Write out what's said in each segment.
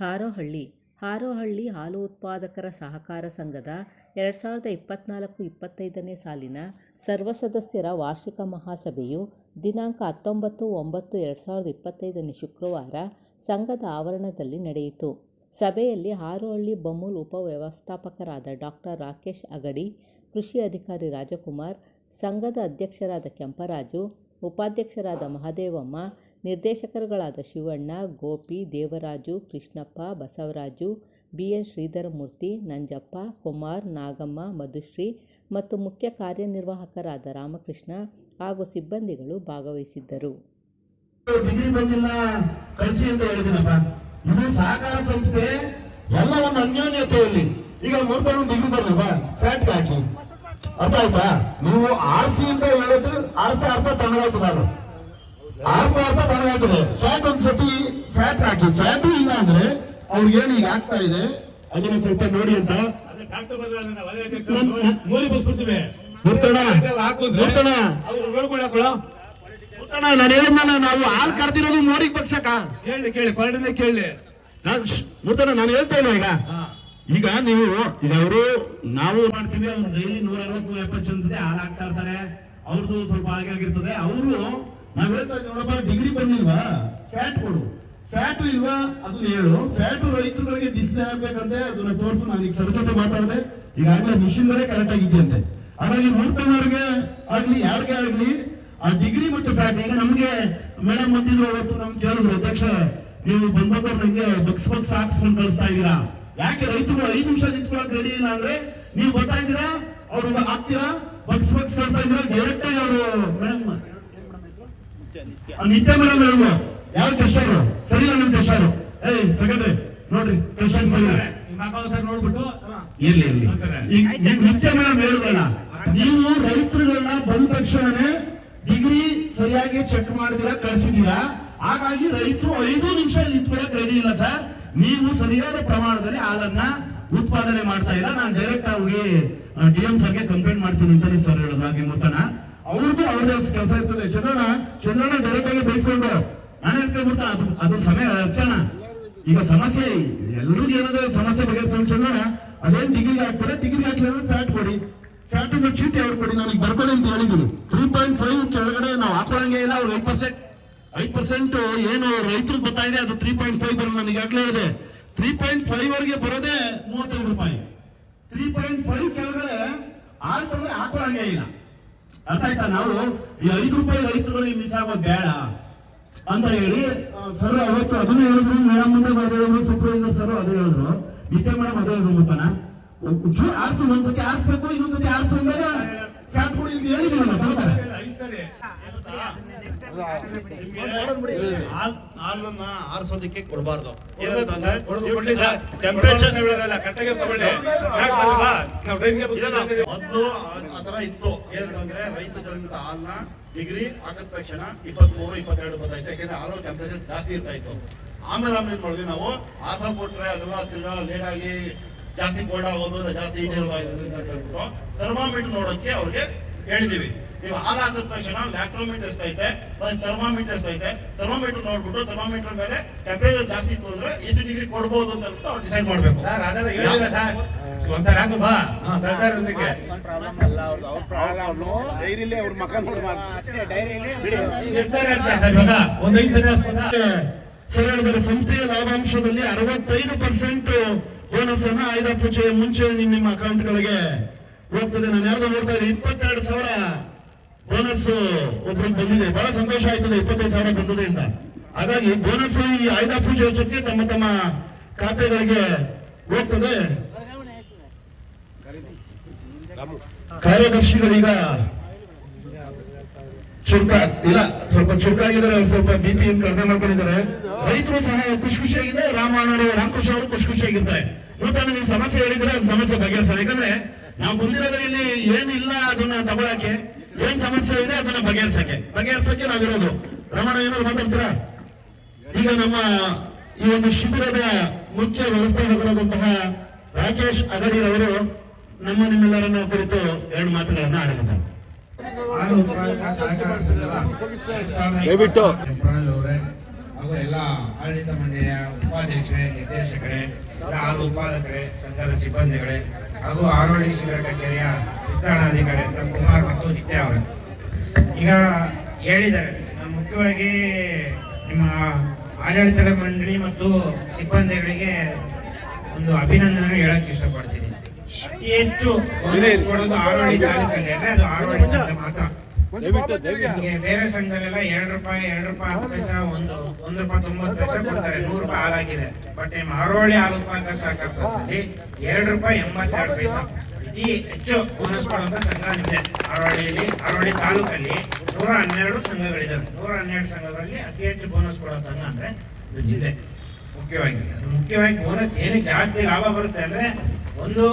ಹಾರೋಹಳ್ಳಿ. ಹಾರೋಹಳ್ಳಿ ಹಾಲು ಉತ್ಪಾದಕರ ಸಹಕಾರ ಸಂಘದ ಎರಡು ಸಾವಿರದ ಇಪ್ಪತ್ತ್ನಾಲ್ಕು ಇಪ್ಪತ್ತೈದನೇ ಸಾಲಿನ ಸರ್ವ ಸದಸ್ಯರ ವಾರ್ಷಿಕ ಮಹಾಸಭೆಯು ದಿನಾಂಕ ಹತ್ತೊಂಬತ್ತು ಒಂಬತ್ತು ಎರಡು ಸಾವಿರದ ಇಪ್ಪತ್ತೈದನೇ ಶುಕ್ರವಾರ ಸಂಘದ ಆವರಣದಲ್ಲಿ ನಡೆಯಿತು. ಸಭೆಯಲ್ಲಿ ಹಾರೋಹಳ್ಳಿ ಬಮೂಲ್ ಉಪವ್ಯವಸ್ಥಾಪಕರಾದ ಡಾಕ್ಟರ್ ರಾಕೇಶ್ ಅಗಡಿ, ಕೃಷಿ ಅಧಿಕಾರಿ ರಾಜಕುಮಾರ್, ಸಂಘದ ಅಧ್ಯಕ್ಷರಾದ ಕೆಂಪರಾಜು, ಉಪಾಧ್ಯಕ್ಷರಾದ ಮಹದೇವಮ್ಮ ನಿರ್ದೇಶಕರುಗಳಾದ ಶಿವಣ್ಣ, ಗೋಪಿ, ದೇವರಾಜು, ಕೃಷ್ಣಪ್ಪ, ಬಸವರಾಜು, ಬಿ. ಎನ್. ಶ್ರೀಧರಮೂರ್ತಿ, ನಂಜಪ್ಪ, ಕುಮಾರ್, ನಾಗಮ್ಮ, ಮಧುಶ್ರೀ ಮತ್ತು ಮುಖ್ಯ ಕಾರ್ಯನಿರ್ವಾಹಕರಾದ ರಾಮಕೃಷ್ಣ ಹಾಗೂ ಸಿಬ್ಬಂದಿಗಳು ಭಾಗವಹಿಸಿದ್ದರು. ಡಿಗ್ರಿ ಬಂದಿಲ್ಲ. ಕಳಿಸಿ ಅಂತ ಹೇಳಿದ್ದೀನಪ್ಪ. ಇದು ಸಹಕಾರ ಸಂಸ್ಥೆ. ಎಲ್ಲ ಒಂದು ಅನ್ಯೋನ್ಯತೆಯಲ್ಲಿ. ಈಗ ನೋಡ್ತಾ ಡಿಗ್ರಿ ಬರ್ಲಿಲ್ವಾ ಫ್ಯಾಟ್ ಹಾಕಿ. ಅರ್ಥ ಆಯ್ತಾ? ನೀವು ಆರ್ಸಿ ಅಂತ ಹೇಳಿದ್ರೆ ಅರ್ಥ ಅರ್ಥ ಅದು ಅರ್ಥ ಅರ್ಥ ತಣ್ಣಗಾಯ್ತದೆ ಫ್ಯಾಟ್ ಒಂದ್ ಸತಿ ಫ್ಯಾಟ್ ಹಾಕಿ. ಫ್ಯಾಟ್ ಇಲ್ಲ ಅಂದ್ರೆ ಅವ್ರಿಗೇನು ಈಗ ಆಗ್ತಾ ಇದೆ? ಅದನ್ನ ಸ್ವಲ್ಪ ನೋಡಿ ಅಂತ. ಮೋರಿ ಬಸ್ ಹಾಕೊಳ್ಳೋ. ನಾನು ಹೇಳಿದ್ನಲ್ಲ ನಾವು ಹಾಲ್ ಕರ್ದಿರೋದು ಮೋರಿಗೆ ಪಕ್ಷಕ ಕೇಳಿ ಕೇಳಿ ಕೊರಡಿಂದ ಕೇಳಿ ನಾನು ಮುರ್ತಣ ನಾನು ಹೇಳ್ತಾ ಇಲ್ಲ ಈಗ? ಈಗ ನೀವು ಈಗ ಅವರು ನಾವು ಮಾಡ್ತೀವಿ ಅವ್ರು ಡೈಲಿ ನೂರ ಅರವತ್ತು ನೂರ ಎಪ್ಪತ್ತು ಜನ ಹಾಲು ಹಾಕ್ತಾ ಇರ್ತಾರೆ. ಅವ್ರದ್ದು ಸ್ವಲ್ಪ ಹಾಗೆ ಆಗಿರ್ತದೆ. ಅವರು ನಾವ್ ಹೇಳ್ತಾ ನೋಡಪ್ಪ ಡಿಗ್ರಿ ಬಂದಿಲ್ವಾ? ಫ್ಯಾಟ್ ಕೊಡು. ಫ್ಯಾಟ್ ಇಲ್ವಾ? ಅದನ್ನ ಹೇಳು. ಫ್ಯಾಟ್ ರೈತರುಗಳಿಗೆ ಡಿಸ್ಪ್ಲೇ ಆಗ್ಬೇಕಂತೆ ಅದನ್ನ ತೋರಿಸು, ನಾನು ಈಗ ಸರ್ ಜೊತೆ ಮಾತಾಡಿದೆ. ಈಗಾಗಲೇ ಬರೇ ಕರೆಕ್ಟ್ ಆಗಿದೆಯಂತೆ. ಹಾಗಾಗಿ ಮೂರ್ತನವ್ರಿಗೆ ಆಗ್ಲಿ, ಯಾರಿಗೆ ಆಗ್ಲಿ, ಆ ಡಿಗ್ರಿ ಮತ್ತು ಫ್ಯಾಟ್ ಈಗ ನಮ್ಗೆ ಮೇಡಮ್ ಬಂದಿದ್ರು ಅವತ್ತು ನಮ್ಗೆ ಕೇಳಿದ್ರು, ಅಧ್ಯಕ್ಷ, ನೀವು ಬಂದವ್ರು ನಂಗೆ ಬಕ್ಸ್ ಬಕ್ಸ್ ಹಾಕ್ಸ್ಕೊಂಡು ಕಳಿಸ್ತಾ ಇದೀರಾ ಯಾಕೆ ರೈತರು ಐದು ನಿಮಿಷ ನಿಂತ್ಕೊಳಕ್ ರೆಡಿ ಇಲ್ಲ ಅಂದ್ರೆ, ನೀವು ಬರ್ತಾ ಅವ್ರು ಹಾಕ್ತೀರಾ? ಬಕ್ಸ್ ಬಕ್ಸ್ ಕಳಿಸ್ತಾ ಇದ್ದೀರಾ? ಡೈರೆಕ್ಟ್ ಆಗಿ ಅವರು ಮೇಡಮ್ ನಿತ್ಯ ಮೇಡಮ್ ಹೇಳಿದ್ರು ಯಾವ ಟೆಸ್ಟರ್ ಸರಿ ನಮ್ಮ ಟೆಸ್ಟರ್ ಏಯ್ ಸೆಕೆಂಡ್ರಿ ನೋಡ್ರಿ ಟೆಸ್ಟರ್ ಸರಿ. ನೋಡ್ಬಿಟ್ಟು. ಇರ್ಲಿ ಇರ್ಲಿ. ಈಗ ನಿತ್ಯ ಮೇಡಮ್ ಹೇಳಿದ್ರಲ್ಲ ನೀವು ರೈತರುಗಳನ್ನ ಬಂದ ತಕ್ಷಣನೇ ಡಿಗ್ರಿ ಸರಿಯಾಗಿ ಚೆಕ್ ಮಾಡಿದಿರ ಕಳಿಸಿದೀರಾ ಹಾಗಾಗಿ ರೈತರು ಐದು ನಿಮಿಷ ನಿಂತ್ಕೊಳ್ಳಕ್ ರೆಡಿ ಇಲ್ಲ ಸರ್. ನೀವು ಸರಿಯಾದ ಪ್ರಮಾಣದಲ್ಲಿ ಹಾಲನ್ನ ಉತ್ಪಾದನೆ ಮಾಡ್ತಾ ಇಲ್ಲ ನಾನು ಡೈರೆಕ್ಟ್ ಅವ್ರಿಗೆ ಡಿ ಎಂ ಸರ್ಗೆ ಕಂಪ್ಲೇಂಟ್ ಮಾಡ್ತೀನಿ ಅಂತಾನೆ ಸರ್ ಹೇಳಿದ್ರು ಹಾಗೆ ಮುತ್ತನ ಅವ್ರದ್ದು ಅವ್ರದ್ದು ಕೆಲಸ ಇರ್ತದೆ. ಚಂದ್ರಣ್ಣ ಚಂದ್ರಣ್ಣ ಡೈರೆಕ್ಟ್ ಆಗಿ ಬಯಸ್ಕೊಂಡು ನಾನು ಹೇಳ್ಕೊಂಡ್ಬಿಡ್ತಾ ಅದು ಅದು ಸಮಯ ಅರ್ಚಣ ಈಗ ಸಮಸ್ಯೆ, ಎಲ್ರಿಗೂ ಏನಾದ್ರು ಸಮಸ್ಯೆ ಬಗೆಹರಿಸೋಣ ಚಂದ್ರಣ್ಣ, ಅದೇನ್ ಡಿಗ್ರಿ ಹಾಕ್ತಾರೆ? ಡಿಗ್ರಿ ಹಾಕ್ಲಿಲ್ಲ ಫ್ಯಾಟ್ ಕೊಡಿ. ಫ್ಯಾಟ್ ಚೀಟಿ ಅವ್ರು ಕೊಡಿ? ನನಗೆ ಬರ್ಕೊಳ್ಳಿ ಅಂತ ಹೇಳಿದ್ರು ತ್ರೀ ಪಾಯಿಂಟ್ ಫೈವ್ ಕೆಳಗಡೆ ನಾವು ಹಾಕೊಳಂಗೆ ಇಲ್ಲ, ಅವ್ರು ಐದು ಪರ್ಸೆಂಟ್ ಐದು ಪರ್ಸೆಂಟ್ ಏನು ರೈತರಿಗೆ ಬರ್ತಾ ಇದೆ, ಅದು ತ್ರೀ ಪಾಯಿಂಟ್ ಫೈವ್ ಬರೋ ನನಗೆ ಈಗಾಗಲೇ ಇದೆ. ತ್ರೀ ಪಾಯಿಂಟ್ ಫೈವ್ ವರೆಗೆ ಬರೋದೇ ಮೂವತ್ತೈದು ರೂಪಾಯಿ. ತ್ರೀ ಪಾಯಿಂಟ್ ಫೈವ್ ಕೆಳಗಡೆ ಹಾಲ್ ತಂದ್ರೆ ಹಾಕೊಳಂಗೆ ಇಲ್ಲ. ಅರ್ಥ ಆಯ್ತಾ ನಾವು ಈ ಐದು ರೂಪಾಯಿ ರೈತರುಗಳಿಗೆ ಮಿಸ್ ಆಗೋದು ಬೇಡ ಅಂತ ಹೇಳಿ ಸರ್ ಅವತ್ತು ಅದನ್ನು ಹೇಳಿದ್ರು, ಮೇಡಮ್ ಮುಂದೆ ಅದೇ ಹೇಳಿದ್ರು ಸೂಪರ್ವೈಸರ್ ಸರ್ ಅದೇ ಹೇಳಿದ್ರು. ನಿತ್ಯ ಮೇಡಮ್ ಅದೇ ಹೇಳಿದ್ರು ಗೊತ್ತಾನ? ಆರ್ಸು, ಒಂದ್ಸತಿ ಆರಿಸ್ಬೇಕು, ಇನ್ನೊಂದ್ಸತಿ ಆರ್ಸು ಅಂದಾಗ ಹಾಲನ್ನ ಆರಿಸೋದಕ್ಕೆ ಕೊಡಬಾರ್ದು. ಟೆಂಪರೇಚರ್. ಮೊದಲು ಆತರ ಇತ್ತು ಏನಂತಂದ್ರೆ ರೈತರಿಂದ ಹಾಲ್ನ ಡಿಗ್ರಿ ಆಗದ ತಕ್ಷಣ ಇಪ್ಪತ್ಮೂರು ಇಪ್ಪತ್ತೆರಡು ಇತ್ತು ಯಾಕಂದ್ರೆ ಹಾಲು ಟೆಂಪರೇಚರ್ ಜಾಸ್ತಿ ಇರ್ತಾ ಇತ್ತು ಆಮೇಲೆ ಆಮೇಲೆ ಮಾಡಿದ್ವಿ ನಾವು ಆಸ ಕೊಟ್ರೆ ಅದೆಲ್ಲ ತಿರ್ಗಾ ಲೇಟ್ ಆಗಿ ಜಾಸ್ತಿ ಕೋಲ್ಡ್ ಆಗೋದು ಜಾಸ್ತಿ ಇರೋದು ಅಂತ ಹೇಳ್ಬಿಟ್ಟು ಥರ್ಮಾಮೀಟರ್ ನೋಡೋಕೆ ಅವ್ರಿಗೆ ಹೇಳಿದೀವಿ ನೀವು ಹಾಲು ಹಾಕಿದ ತಕ್ಷಣ ಲ್ಯಾಕ್ಟ್ರೋಮೀಟರ್ ಎಷ್ಟೈತೆ ಥರ್ಮಾಮೀಟರ್ ಐತೆ ಥರ್ಮಾಮೀಟರ್ ನೋಡ್ಬಿಟ್ಟು ಥರ್ಮಾಮೀಟರ್ ಮೇಲೆ ಟೆಂಪರೇಚರ್ ಜಾಸ್ತಿ ಇತ್ತು ಅಂದ್ರೆ ಎಷ್ಟು ಡಿಗ್ರಿ ಕೊಡ್ಬೋದು ಅಂತ ಅವ್ರು ಡಿಸೈಡ್ ಮಾಡ್ಬೇಕು ಸರ್, ಅದೆಲ್ಲ ಹೇಳಿಲ್ಲ ಸರ್. ಒಂದ್ಸರಿ ಹಾಕು ಬಾ. ಹಾ, ಸರ್ಕಾರದೊಂದಿಗೆ. ಡೈರಿಲಿ ಅವ್ರ ಮಕ ಡೈರಿಲಿ ಸರಿ? ಸಂಸ್ಥೆಯ ಲಾಭಾಂಶದಲ್ಲಿ ಅರವತ್ತೈದು ಪರ್ಸೆಂಟ್ ಬೋನಸ್ ಅನ್ನ ಆಯ್ದ ಪೂಜೆ ಮುಂಚೆ ನಿಮ್ಮ ನಿಮ್ಮ ಅಕೌಂಟ್ಗಳಿಗೆ. ಹೋಗ್ತದೆ ನಾನು ಯಾರ್ದು ನೋಡ್ತಾ ಇದ್ದೀನಿ ಇಪ್ಪತ್ತೆರಡು ಸಾವಿರ ಬೋನಸ್ ಒಬ್ಬರಿಗೆ ಬಂದಿದೆ. ಬಹಳ ಸಂತೋಷ ಆಯ್ತದೆ. ಇಪ್ಪತ್ತೈದು ಸಾವಿರ ಬಂದಿದೆ ಅಂತ. ಹಾಗಾಗಿ ಬೋನಸ್ ಈ ಆಯ್ದ ಪೂಜೆ ಅಷ್ಟೊತ್ತಿಗೆ ತಮ್ಮ ತಮ್ಮ ಖಾತೆಗಳಿಗೆ ಹೋಗ್ತದೆ. ಕಾರ್ಯದರ್ಶಿಗಳೀಗ ಚುರುಕ ಇಲ್ಲ, ಸ್ವಲ್ಪ ಚುರುಕಾಗಿದ್ದಾರೆ. ಸ್ವಲ್ಪ ಬಿ ಪಿ ಕಡಿಮೆ ಮಾಡ್ಕೊಂಡಿದ್ದಾರೆ. ರೈತರು ಸಹ ಖುಷಿ ಖುಷಿಯಾಗಿದೆ ರಾಮಣ್ಣವರು ರಾಮಕೃಷ್ಣ ಅವರು ಖುಷಿ ಖುಷಿಯಾಗಿರ್ತಾರೆ. ನೂತನ ನೀವು ಸಮಸ್ಯೆ ಹೇಳಿದ್ರೆ ಅದು ಸಮಸ್ಯೆ ಬಗೆಹರಿಸಲ್ಲ ಯಾಕಂದ್ರೆ ನಾವು ಬಂದಿರೋದು ಇಲ್ಲಿ ಏನಿಲ್ಲ ಅದನ್ನ ತಗೊಳಕ್ಕೆ ಏನ್ ಸಮಸ್ಯೆ ಇದೆ ಅದನ್ನ ಬಗೆಹರಿಸಕ್ಕೆ. ಬಗೆಹರಿಸಕ್ಕೆ ನಾವಿರೋದು. ರಮಣ ಏನಾದ್ರು ಮಾತಾಡ್ತೀರಾ? ಈಗ ನಮ್ಮ ಈ ಒಂದು ಶಿಬಿರದ ಮುಖ್ಯ ವ್ಯವಸ್ಥಾಪಕರಾದಂತಹ ರಾಕೇಶ್ ಅಗಡಿರವರು ನಮ್ಮ ನಿಮ್ಮೆಲ್ಲರನ್ನ ಕುರಿತು ಎರಡು ಮಾತುಗಳನ್ನ ಆಡಲಿದ್ದಾರೆ ದಯವಿಟ್ಟು. ಹಾಗೂ ಎಲ್ಲ ಆಡಳಿತ ಮಂಡಳಿಯ ಉಪಾಧ್ಯಕ್ಷರೇ ನಿರ್ದೇಶಕರೇ ಎಲ್ಲ ಹಾಲು ಉತ್ಪಾದಕರೇ ಸಂಘದ ಸಿಬ್ಬಂದಿಗಳೇ ಹಾಗೂ ಆರೋಗ್ಯ ಶಿಬಿರ ಕಚೇರಿಯ ವಿಸ್ತರಣಾಧಿಕಾರಿ ಅಂತ ಕುಮಾರ್ ಮತ್ತು ನಿತ್ಯ ಅವರು. ಈಗ ಹೇಳಿದ್ದಾರೆ ನಾನು ಮುಖ್ಯವಾಗಿ ನಿಮ್ಮ ಆಡಳಿತ ಮಂಡಳಿ ಮತ್ತು ಸಿಬ್ಬಂದಿಗಳಿಗೆ ಒಂದು ಅಭಿನಂದನೆ ಹೇಳಕ್ ಇಷ್ಟಪಡ್ತೀನಿ. ಅತಿ ಹೆಚ್ಚು ಆರೋಗ್ಯ ಕೊಡೋದು ಅದು ಆರೋಳಿ ಸಂಘ ಬೇರೆ ಸಂಘದಲ್ಲೆಲ್ಲ ಎರಡು ರೂಪಾಯಿ ಎರಡು ರೂಪಾಯಿ ಹತ್ತು ಪೈಸೆ ಒಂದು ಒಂದು ರೂಪಾಯಿ ತೊಂಬತ್ತು ಪೈಸೆ ಕೊಡ್ತಾರೆ. ನೂರು ರೂಪಾಯಿ ಹಾಲಾಗಿದೆ. ಬಟ್ ನಿಮ್ಮ ಆರೋಳಿ ಹಾಲು ಉತ್ಪಾದಕ ಸಹಕಾರದಲ್ಲಿ ಎರಡು ರೂಪಾಯಿ ಎಂಬತ್ತೆರಡು ಪೈಸೆ. ಅತಿ ಹೆಚ್ಚು ಬೋನಸ್ ಕೊಡುವಂತ ಸಂಘ ನಿಮ್ದೆ. ಆರೋಳಿಯಲ್ಲಿ ಆರೋಳಿ ತಾಲೂಕಲ್ಲಿ ನೂರ ಹನ್ನೆರಡು ಸಂಘಗಳಿದ್ದಾವೆ. ನೂರ ಹನ್ನೆರಡು ಸಂಘಗಳಲ್ಲಿ ಅತಿ ಹೆಚ್ಚು ಬೋನಸ್ ಕೊಡೋ ಸಂಘ ಅಂದ್ರೆ ಇದು ನಿಮ್ದೆ ಮುಖ್ಯವಾಗಿ ಮುಖ್ಯವಾಗಿ ಬೋನಸ್ ಏನಕ್ಕೆ ಜಾಸ್ತಿ ಲಾಭ ಬರುತ್ತೆ ಅಂದ್ರೆ ಒಂದು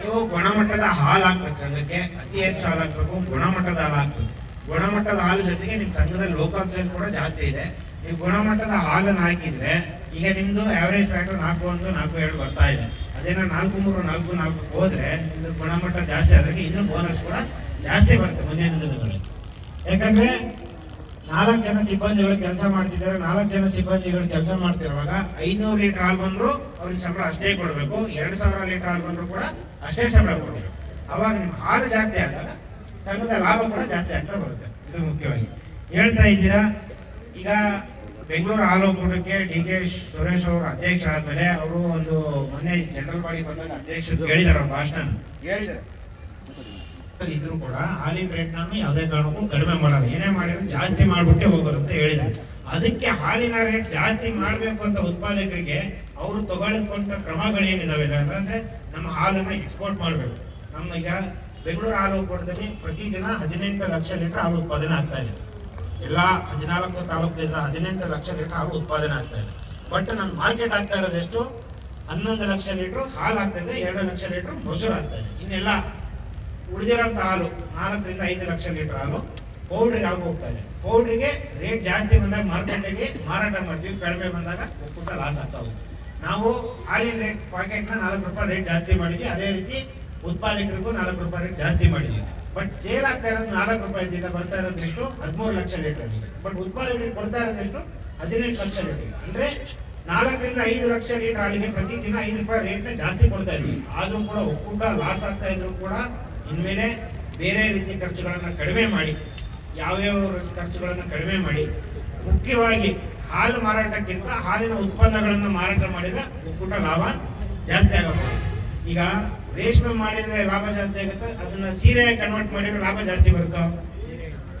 ನೀವು ಗುಣಮಟ್ಟದ ಹಾಲು ಹಾಕ್ಬೇಕು ಸಂಘಕ್ಕೆ. ಅತಿ ಹೆಚ್ಚು ಹಾಲು ಹಾಕ್ಬೇಕು ಗುಣಮಟ್ಟದ ಹಾಲು ಹಾಕ್ಬೇಕು. ಗುಣಮಟ್ಟದ ಹಾಲು ಜೊತೆಗೆ ನಿಮ್ಮ ಸಂಘದಲ್ಲಿ ಲೋಕಲ್ ಸೇಲ್ ಕೂಡ ಜಾಸ್ತಿ ಇದೆ. ನೀವು ಗುಣಮಟ್ಟದ ಹಾಲನ್ನು ಹಾಕಿದ್ರೆ ಈಗ ನಿಮ್ಮದು ಆವರೇಜ್ ಫ್ಯಾಕ್ಟರ್ ನಾಲ್ಕು ಒಂದು, ನಾಲ್ಕು ಎರಡು ಬರ್ತಾ ಇದೆ. ಅದೇನೋ ನಾಲ್ಕು ಮೂರು, ನಾಲ್ಕು ನಾಲ್ಕು ಹೋದ್ರೆ ನಿಮ್ಮದು ಗುಣಮಟ್ಟ ಜಾಸ್ತಿ ಆದ್ರೆ ಇನ್ನೂ ಬೋನಸ್ ಕೂಡ ಜಾಸ್ತಿ ಬರುತ್ತೆ ಮುಂದಿನ ದಿನಗಳಲ್ಲಿ ಯಾಕಂದ್ರೆ ನಾಲ್ಕು ಜನ ಸಿಬ್ಬಂದಿಗಳು ಕೆಲಸ ಮಾಡ್ತಿದ್ದಾರೆ. ನಾಲ್ಕು ಜನ ಸಿಬ್ಬಂದಿಗಳು ಕೆಲಸ ಮಾಡ್ತಿರುವಾಗ ಐನೂರು ಲೀಟರ್ ಹಾಲು ಬಂದ್ರು ಅವ್ರಿಗೆ ಸಂಬಳ ಅಷ್ಟೇ ಕೊಡಬೇಕು. ಎರಡು ಸಾವಿರ ಲೀಟರ್ ಹಾಲು ಬಂದ್ರು ಕೂಡ ಅಷ್ಟೇ ಸಂಬಳ ಕೊಡಬೇಕು. ಅವಾಗ ನಿಮ್ಮ ಹಾಲು ಜಾಸ್ತಿ ಆದಾಗ ಸಂಘದ ಲಾಭ ಕೂಡ ಜಾಸ್ತಿ ಆಗ್ತಾ ಬರುತ್ತೆ. ಇದು ಮುಖ್ಯವಾಗಿ. ಹೇಳ್ತಾ ಇದ್ದೀರಾ? ಈಗ ಬೆಂಗಳೂರು ಹಾಲು ಒಕ್ಕೂಟಕ್ಕೆ ಡಿ ಕೆ ಸುರೇಶ್ ಅವರು ಅಧ್ಯಕ್ಷರಾದ್ಮೇಲೆ ಅವರು ಒಂದು ಮೊನ್ನೆ ಜನರಲ್ ಬಾಡಿ ಬಂದಾಗ ಅಧ್ಯಕ್ಷರು ಹೇಳಿದಾರ ಅವ್ರ ಭಾಷಣ. ಹೇಳಿದ್ದಾರೆ ಇದ್ರು ಕೂಡ ಹಾಲಿ ರೇಟ್ ನಾನು ಯಾವುದೇ ಕಾರಣಕ್ಕೂ ಕಡಿಮೆ ಮಾಡಲ್ಲ. ಏನೇ ಮಾಡಿದ್ರು ಜಾಸ್ತಿ ಮಾಡ್ಬಿಟ್ಟೆ ಹೋಗೋರು ಅಂತ ಹೇಳಿದ್ದಾರೆ ಅದಕ್ಕೆ ಹಾಲಿನ ರೇಟ್ ಜಾಸ್ತಿ ಮಾಡಬೇಕು ಅಂತ ಉತ್ಪಾದಕರಿಗೆ ಅವರು ತಗೊಳ್ಳಕೊಂತ ಕ್ರಮಗಳೇನಿದಾವೆ ಅಂದ್ರೆ ನಮ್ಮ ಹಾಲನ್ನ ಎಕ್ಸ್ಪೋರ್ಟ್ ಮಾಡಬೇಕು. ನಮ್ಮ ಈಗ ಬೆಂಗಳೂರು ಹಾಲು ಒಕ್ಕೂಟದಲ್ಲಿ ಪ್ರತಿದಿನ ಹದಿನೆಂಟು ಲಕ್ಷ ಲೀಟರ್ ಹಾಲು ಉತ್ಪಾದನೆ ಆಗ್ತಾ ಇದೆ. ಎಲ್ಲಾ ಹದಿನಾಲ್ಕು ತಾಲೂಕಿನಿಂದ ಹದಿನೆಂಟು ಲಕ್ಷ ಲೀಟರ್ ಹಾಲು ಉತ್ಪಾದನೆ ಆಗ್ತಾ ಇದೆ. ಬಟ್ ನಮ್ಮ ಮಾರ್ಕೆಟ್ ಆಗ್ತಾ ಇರೋದು ಎಷ್ಟು? ಹನ್ನೊಂದು ಲಕ್ಷ ಲೀಟರ್ ಹಾಲು ಆಗ್ತಾ ಇದೆ, ಎರಡು ಲಕ್ಷ ಲೀಟರ್ ಮೊಸರು ಆಗ್ತಾ ಇದೆ. ಇನ್ನೆಲ್ಲ ಉಳಿದಿರೋಂಥ ಹಾಲು, ನಾಲ್ಕರಿಂದ ಐದು ಲಕ್ಷ ಲೀಟರ್ ಹಾಲು ಪೌಡ್ರಿಗೆ ಆಗಿ ಹೋಗ್ತಾ ಇದೆ. ಪೌಡ್ರಿಗೆ ರೇಟ್ ಜಾಸ್ತಿ ಬಂದಾಗ ಮಾರ್ಕೆಟಿಗೆ ಮಾರಾಟ ಮಾಡ್ತೀವಿ, ಕಡಿಮೆ ಬಂದಾಗ ಒಕ್ಕೂಟ ಲಾಸ್ ಆಗ್ತಾ ಹೋಗುತ್ತೆ. ನಾವು ಹಾಲಿನ ರೇಟ್ ಪಾಕೆಟ್ನ ನಾಲ್ಕು ರೂಪಾಯಿ ರೇಟ್ ಜಾಸ್ತಿ ಮಾಡಿದ್ವಿ, ಅದೇ ರೀತಿ ಉತ್ಪಾದಕರಿಗೂ ನಾಲ್ಕು ರೂಪಾಯಿ ಜಾಸ್ತಿ ಮಾಡಿದ್ವಿ. ಬಟ್ ಸೇಲ್ ಆಗ್ತಾ ಇರೋದು ನಾಲ್ಕು ರೂಪಾಯಿದಿಂದ ಬರ್ತಾ ಇರೋದು ಎಷ್ಟು? ಹದಿಮೂರು ಲಕ್ಷ ಲೀಟರ್ ಬಟ್ ಉತ್ಪಾದಕರಿಗೆ ಕೊಡ್ತಾ ಇರೋದು ಎಷ್ಟು? ಹದಿನೆಂಟು ಲಕ್ಷ ಲೀಟರ್ ಅಂದ್ರೆ ನಾಲ್ಕರಿಂದ ಐದು ಲಕ್ಷ ಲೀಟರ್ ಹಾಲಿಗೆ ಪ್ರತಿದಿನ ಐದು ರೂಪಾಯಿ ರೇಟ್ನ ಜಾಸ್ತಿ ಕೊಡ್ತಾ ಇದ್ವಿ. ಆದ್ರೂ ಕೂಡ ಒಕ್ಕೂಟ ಲಾಸ್ ಆಗ್ತಾ ಇದ್ರು ಕೂಡ ಇನ್ಮೇಲೆ ಬೇರೆ ರೀತಿ ಖರ್ಚುಗಳನ್ನ ಕಡಿಮೆ ಮಾಡಿ, ಯಾವ್ಯಾವ ಖರ್ಚುಗಳನ್ನ ಕಡಿಮೆ ಮಾಡಿ, ಮುಖ್ಯವಾಗಿ ಹಾಲು ಮಾರಾಟಕ್ಕಿಂತ ಹಾಲಿನ ಉತ್ಪನ್ನಗಳನ್ನು ಮಾರಾಟ ಮಾಡಿದ ಒಕ್ಕೂಟ ಲಾಭ ಜಾಸ್ತಿ ಆಗುತ್ತೆ. ಈಗ ರೇಷ್ಮೆ ಮಾಡಿದ್ರೆ ಲಾಭ ಜಾಸ್ತಿ ಆಗುತ್ತೆ, ಅದನ್ನ ಸೀರೆ ಕನ್ವರ್ಟ್ ಮಾಡಿದ್ರೆ ಲಾಭ ಜಾಸ್ತಿ ಬರುತ್ತೋ?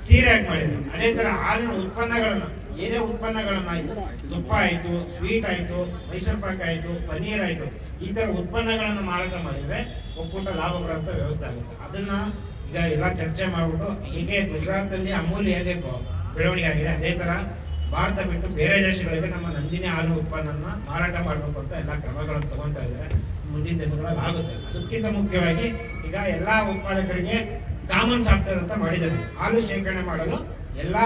ಸೀರೆ ಹಾಕಿ ಮಾಡಿದ್ರು. ಅದೇ ತರ ಹಾಲಿನ ಉತ್ಪನ್ನಗಳನ್ನ, ಏನೇ ಉತ್ಪನ್ನಗಳನ್ನ ಆಯ್ತು, ತುಪ್ಪ ಆಯ್ತು ಸ್ವೀಟ್ ಆಯ್ತು, ಮೈಸೂರು ಪಾಕ್ ಆಯ್ತು, ಪನ್ನೀರ್ ಆಯ್ತು, ಈ ತರ ಉತ್ಪನ್ನಗಳನ್ನ ಮಾರಾಟ ಮಾಡಿದ್ರೆ ಒಕ್ಕೂಟ ಲಾಭ ಬರುವಂತ ವ್ಯವಸ್ಥೆ ಆಗುತ್ತೆ. ಅದನ್ನ ಈಗ ಎಲ್ಲ ಚರ್ಚೆ ಮಾಡ್ಬಿಟ್ಟು ಹೀಗೆ ಗುಜರಾತ್ ಅಲ್ಲಿ ಅಮೂಲ್ ಹೇಗೆ ಬೆಳವಣಿಗೆ ಆಗಿದೆ. ಅದೇ ತರ ಭಾರತ ಬಿಟ್ಟು ಬೇರೆ ದೇಶಗಳಿಗೆ ನಮ್ಮ ನಂದಿನಿ ಹಾಲು ಉತ್ಪನ್ನ ಮಾರಾಟ ಮಾಡಬೇಕು ಅಂತ ಎಲ್ಲ ಕ್ರಮಗಳನ್ನು ತಗೊಂತ ಇದ್ದಾರೆ. ಮುಂದಿನ ದಿನಗಳಲ್ಲಿ ಆಗುತ್ತೆ. ಅದಕ್ಕಿಂತ ಮುಖ್ಯವಾಗಿ ಈಗ ಎಲ್ಲಾ ಉತ್ಪಾದಕರಿಗೆ ಕಾಮನ್ ಸಾಫ್ಟ್ವೇರ್ ಅಂತ ಮಾಡಿದ್ದಾರೆ. ಹಾಲು ಶೇಖರಣೆ ಮಾಡಲು ಎಲ್ಲಾ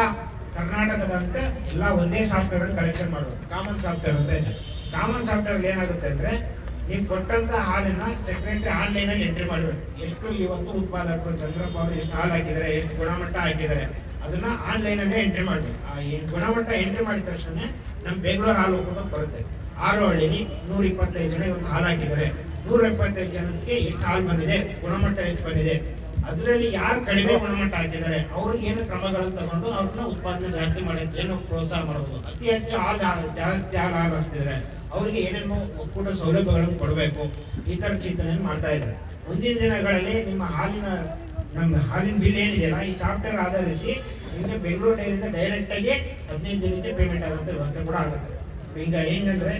ಕರ್ನಾಟಕದಂತ ಎಲ್ಲ ಒಂದೇ ಸಾಫ್ಟ್ವೇರ್ ಅನ್ನು ಕಲೆಕ್ಷನ್ ಮಾಡಬೇಕು ಕಾಮನ್ ಸಾಫ್ಟ್ವೇರ್ ಅಂತ ಇದೆ. ಕಾಮನ್ ಸಾಫ್ಟ್ವೇರ್ ಏನಾಗುತ್ತೆ ಅಂದ್ರೆ ನೀವು ಕೊಟ್ಟಂತ ಹಾಲನ್ನ ಸೆಕ್ರೆಟರಿ ಆನ್ಲೈನ್ ಅಲ್ಲಿ ಎಂಟ್ರಿ ಮಾಡಬೇಕು. ಎಷ್ಟು ಇವತ್ತು ಉತ್ಪಾದಕರು, ಚಂದ್ರಪ್ಪ ಅವರು ಎಷ್ಟು ಹಾಲು ಹಾಕಿದ್ದಾರೆ, ಎಷ್ಟು ಗುಣಮಟ್ಟ ಹಾಕಿದ್ದಾರೆ, ಅದನ್ನ ಆನ್ಲೈನ್ ಅಲ್ಲೇ ಎಂಟ್ರಿ ಮಾಡಬೇಕು. ಆ ಗುಣಮಟ್ಟ ಎಂಟ್ರಿ ಮಾಡಿದ ತಕ್ಷಣ ನಮ್ಮ ಬೆಂಗಳೂರು ಹಾಲು ಹೋಗೋದಕ್ಕೆ ಬರುತ್ತೆ. ಆರು ಹಳ್ಳಿಲಿ ನೂರ ಇಪ್ಪತ್ತೈದು ಜನ ಇವತ್ತು ಹಾಲು ನೂರ ಇಪ್ಪತ್ತೈದು ಜನಕ್ಕೆ ಎಷ್ಟು ಹಾಲು ಬಂದಿದೆ? ಗುಣಮಟ್ಟ ಎಷ್ಟು ಬಂದಿದೆ? ಅದರಲ್ಲಿ ಯಾರು ಕಡಿಮೆ ಗುಣಮಟ್ಟ ಹಾಕಿದ್ದಾರೆ? ಅವ್ರಿಗೆ ಏನು ಕ್ರಮಗಳನ್ನು ತಗೊಂಡು ಅವ್ರನ್ನ ಉತ್ಪಾದನೆ ಜಾಸ್ತಿ ಮಾಡಿ ಏನು ಪ್ರೋತ್ಸಾಹ ಮಾಡಬಹುದು ಅತಿ ಹೆಚ್ಚು ಹಾಲು ಜಾಸ್ತಿ ಹಾಲು ಹಾಕ್ತಿದ್ದಾರೆ ಅವರಿಗೆ ಏನೇನು ಒಕ್ಕೂಟ ಸೌಲಭ್ಯಗಳನ್ನು ಕೊಡಬೇಕು. ಈ ತರ ಚಿಂತನೆ ಮಾಡ್ತಾ ಇದ್ದಾರೆ. ಮುಂದಿನ ದಿನಗಳಲ್ಲಿ ನಿಮ್ಮ ಹಾಲಿನ ನಮ್ಮ ಹಾಲಿನ ಬಿಲ್ ಏನಿದೆಯಲ್ಲ, ಈ ಸಾಫ್ಟ್ವೇರ್ ಆಧರಿಸಿ ನಿಮಗೆ ಬೆಂಗಳೂರು ಡೈರೆಕ್ಟ್ ಆಗಿ ಹದಿನೈದು ದಿನಕ್ಕೆ ಪೇಮೆಂಟ್ ಆಗುತ್ತೆ. ವ್ಯವಸ್ಥೆ ಕೂಡ ಆಗುತ್ತೆ. ಈಗ ಹೆಂಗಂದ್ರೆ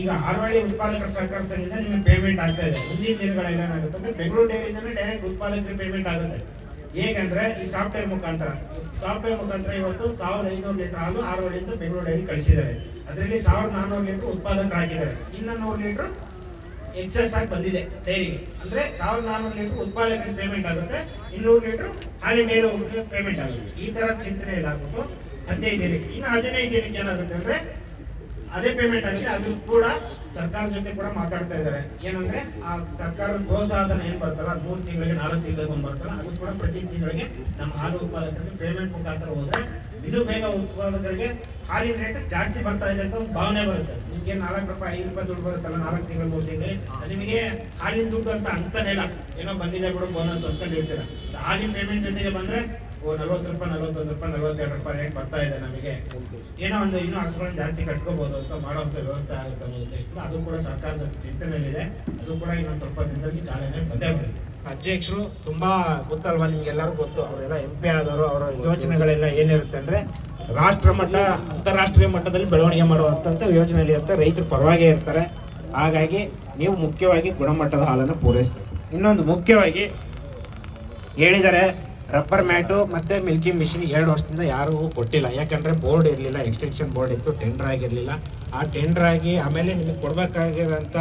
ಈಗ ಆರ್ವಳ್ಳಿ ಉತ್ಪಾದಕ ಸಹಕಾರ ಸಂಘದಿಂದ ನಿಮಗೆ ಪೇಮೆಂಟ್ ಆಗ್ತಾ ಇದೆ. ಮುಂದಿನ ದಿನಗಳ ಏನಾಗುತ್ತೆ ಅಂದ್ರೆ ಬೆಂಗಳೂರು ಡೈರಿಂದನೇ ಡೈರೆಕ್ಟ್ ಉತ್ಪಾದಕರಿಗೆ ಪೇಮೆಂಟ್ ಆಗುತ್ತೆ. ಹೇಗಂದ್ರೆ ಈ ಸಾಫ್ಟ್ವೇರ್ ಮುಖಾಂತರ ಸಾಫ್ಟ್ವೇರ್ ಮುಖಾಂತರ ಇವತ್ತು ಸಾವಿರದ ಐನೂರು ಲೀಟರ್ ಹಾಲು ಆರ್ವಳ್ಳಿಯಿಂದ ಬೆಂಗಳೂರು ಡೈರಿ ಕಳಿಸಿದ್ದಾರೆ. ಅದರಲ್ಲಿ ಸಾವಿರದ ನಾನ್ನೂರು ಲೀಟರ್ ಉತ್ಪಾದಕರು ಹಾಕಿದ್ದಾರೆ. ಇನ್ನೂ ನೂರು ಲೀಟರ್ ಎಕ್ಸೆಸ್ ಆಗಿ ಬಂದಿದೆ ಡೈರಿಗೆ ಅಂದ್ರೆ ಸಾವಿರದ ನಾನ್ನೂರು ಲೀಟರ್ ಉತ್ಪಾದಕರಿಗೆ ಪೇಮೆಂಟ್ ಆಗುತ್ತೆ, ಇನ್ನೂರು ಲೀಟರ್ ಹಾಲಿನ ಡೈರಿ ಪೇಮೆಂಟ್ ಆಗುತ್ತೆ. ಈ ತರ ಚಿಂತನೆ ಇದಾಗ್ಬಿಟ್ಟು ಹದಿನೈದು ದಿನಕ್ಕೆ, ಇನ್ನು ಹದಿನೈದು ದಿನಕ್ಕೆ ಏನಾಗುತ್ತೆ ಅಂದ್ರೆ ಅದೇ ಪೇಮೆಂಟ್ ಆಗಿದೆ ಅದು ಕೂಡ ಸರ್ಕಾರ ಜೊತೆ ಕೂಡ ಮಾತಾಡ್ತಾ ಇದ್ದಾರೆ. ಏನಂದ್ರೆ ಆ ಸರ್ಕಾರ ಪ್ರೋತ್ಸಾಹನ ಏನ್ ಬರ್ತಲ್ಲ ಮೂರು ತಿಂಗಳಿಗೆ, ನಾಲ್ಕು ತಿಂಗಳಿಗೆ ಒಂದ್ ಬರ್ತಲ್ಲ, ಅದು ಕೂಡ ಪ್ರತಿ ತಿಂಗಳಿಗೆ ನಮ್ಮ ಹಾಲು ಉತ್ಪಾದಕರಿಗೆ ಪೇಮೆಂಟ್ ಮುಖಾಂತರ ಹೋದ್ರೆ ಇದು ಬೇಗ ಉತ್ಪಾದಕರಿಗೆ ಹಾಲಿನ ರೇಟ್ ಜಾಸ್ತಿ ಬರ್ತಾ ಇದೆ ಅಂತ ಒಂದು ಭಾವನೆ ಬರುತ್ತೆ. ನಿಮಗೆ ನಾಲ್ಕು ರೂಪಾಯಿ, ಐದು ರೂಪಾಯಿ ದುಡ್ಡು ಬರುತ್ತಲ್ಲ, ನಾಲ್ಕು ತಿಂಗಳು, ಮೂರು ತಿಂಗಳಿಗೆ ನಿಮಗೆ ಹಾಲಿನ ದುಡ್ಡು ಅಂತ ಅನ್ಸ್ತಾನೆ ಇಲ್ಲ. ಏನೋ ಬಂದಿದೆ ಬಿಡು ಬೋನಸ್ ಅಂತ ಹೇಳ್ತೀರ. ಹಾಲಿನ ಪೇಮೆಂಟ್ ಜೊತೆಗೆ ಬಂದ್ರೆ ನಲ್ವತ್ತು ರೂಪಾಯಿ ನಲ್ವತ್ತೊಂದು ರೂಪಾಯಿ ನಲ್ವತ್ತೆರಡು ರೂಪಾಯಿ ರೇಟ್ ಬರ್ತಾ ಇದೆ ನಮಗೆ. ಏನೋ ಒಂದು ಇನ್ನೂ ಹಸುಗಳನ್ನ ಜಾಸ್ತಿ ಕಟ್ಕೋಬಹುದು ಅಂತ ಮಾಡುವಂತ ವ್ಯವಸ್ಥೆ ಆಗುತ್ತೆ ಅನ್ನೋ ಉದ್ದೇಶದಿಂದ ಅದು ಕೂಡ ಸರ್ಕಾರದ ಚಿಂತನೆಯಲ್ಲಿದೆ. ಅದು ಕೂಡ ಇನ್ನೊಂದು ಸ್ವಲ್ಪ ದಿನದಲ್ಲಿ ಚಾಲನೆ ಬಂದೇ ಬರುತ್ತೆ. ಅಧ್ಯಕ್ಷರು ತುಂಬಾ ಗೊತ್ತಲ್ವಾ ನಿಮ್ಗೆ ಎಲ್ಲರೂ ಗೊತ್ತು ಅವರೆಲ್ಲ ಎಂ ಪಿ ಆದವರು ಅವರ ಯೋಚನೆಗಳೆಲ್ಲ ಏನಿರುತ್ತೆ ಅಂದ್ರೆ ರಾಷ್ಟ್ರ ಮಟ್ಟ ಅಂತಾರಾಷ್ಟ್ರೀಯ ಮಟ್ಟದಲ್ಲಿ ಬೆಳವಣಿಗೆ ಮಾಡುವಂತ ಯೋಚನೆಯಲ್ಲಿ ಇರುತ್ತೆ ರೈತರು ಪರವಾಗಿ ಇರ್ತಾರೆ. ಹಾಗಾಗಿ ನೀವು ಮುಖ್ಯವಾಗಿ ಗುಣಮಟ್ಟದ ಹಾಲನ್ನು ಪೂರೈಸಬೇಕು. ಇನ್ನೊಂದು ಮುಖ್ಯವಾಗಿ ಹೇಳಿದರೆ ರಬ್ಬರ್ ಮ್ಯಾಟು ಮತ್ತೆ ಮಿಲ್ಕಿ ಮಿಷಿನ್ ಎರಡು ವರ್ಷದಿಂದ ಯಾರೂ ಕೊಟ್ಟಿಲ್ಲ. ಯಾಕಂದ್ರೆ ಬೋರ್ಡ್ ಇರಲಿಲ್ಲ, ಎಕ್ಸ್ಟೆನ್ಷನ್ ಬೋರ್ಡ್ ಇತ್ತು, ಟೆಂಡರ್ ಆಗಿರಲಿಲ್ಲ. ಆ ಟೆಂಡರ್ ಆಗಿ ಆಮೇಲೆ ನಿಮಗೆ ಕೊಡಬೇಕಾಗಿರೋಂಥ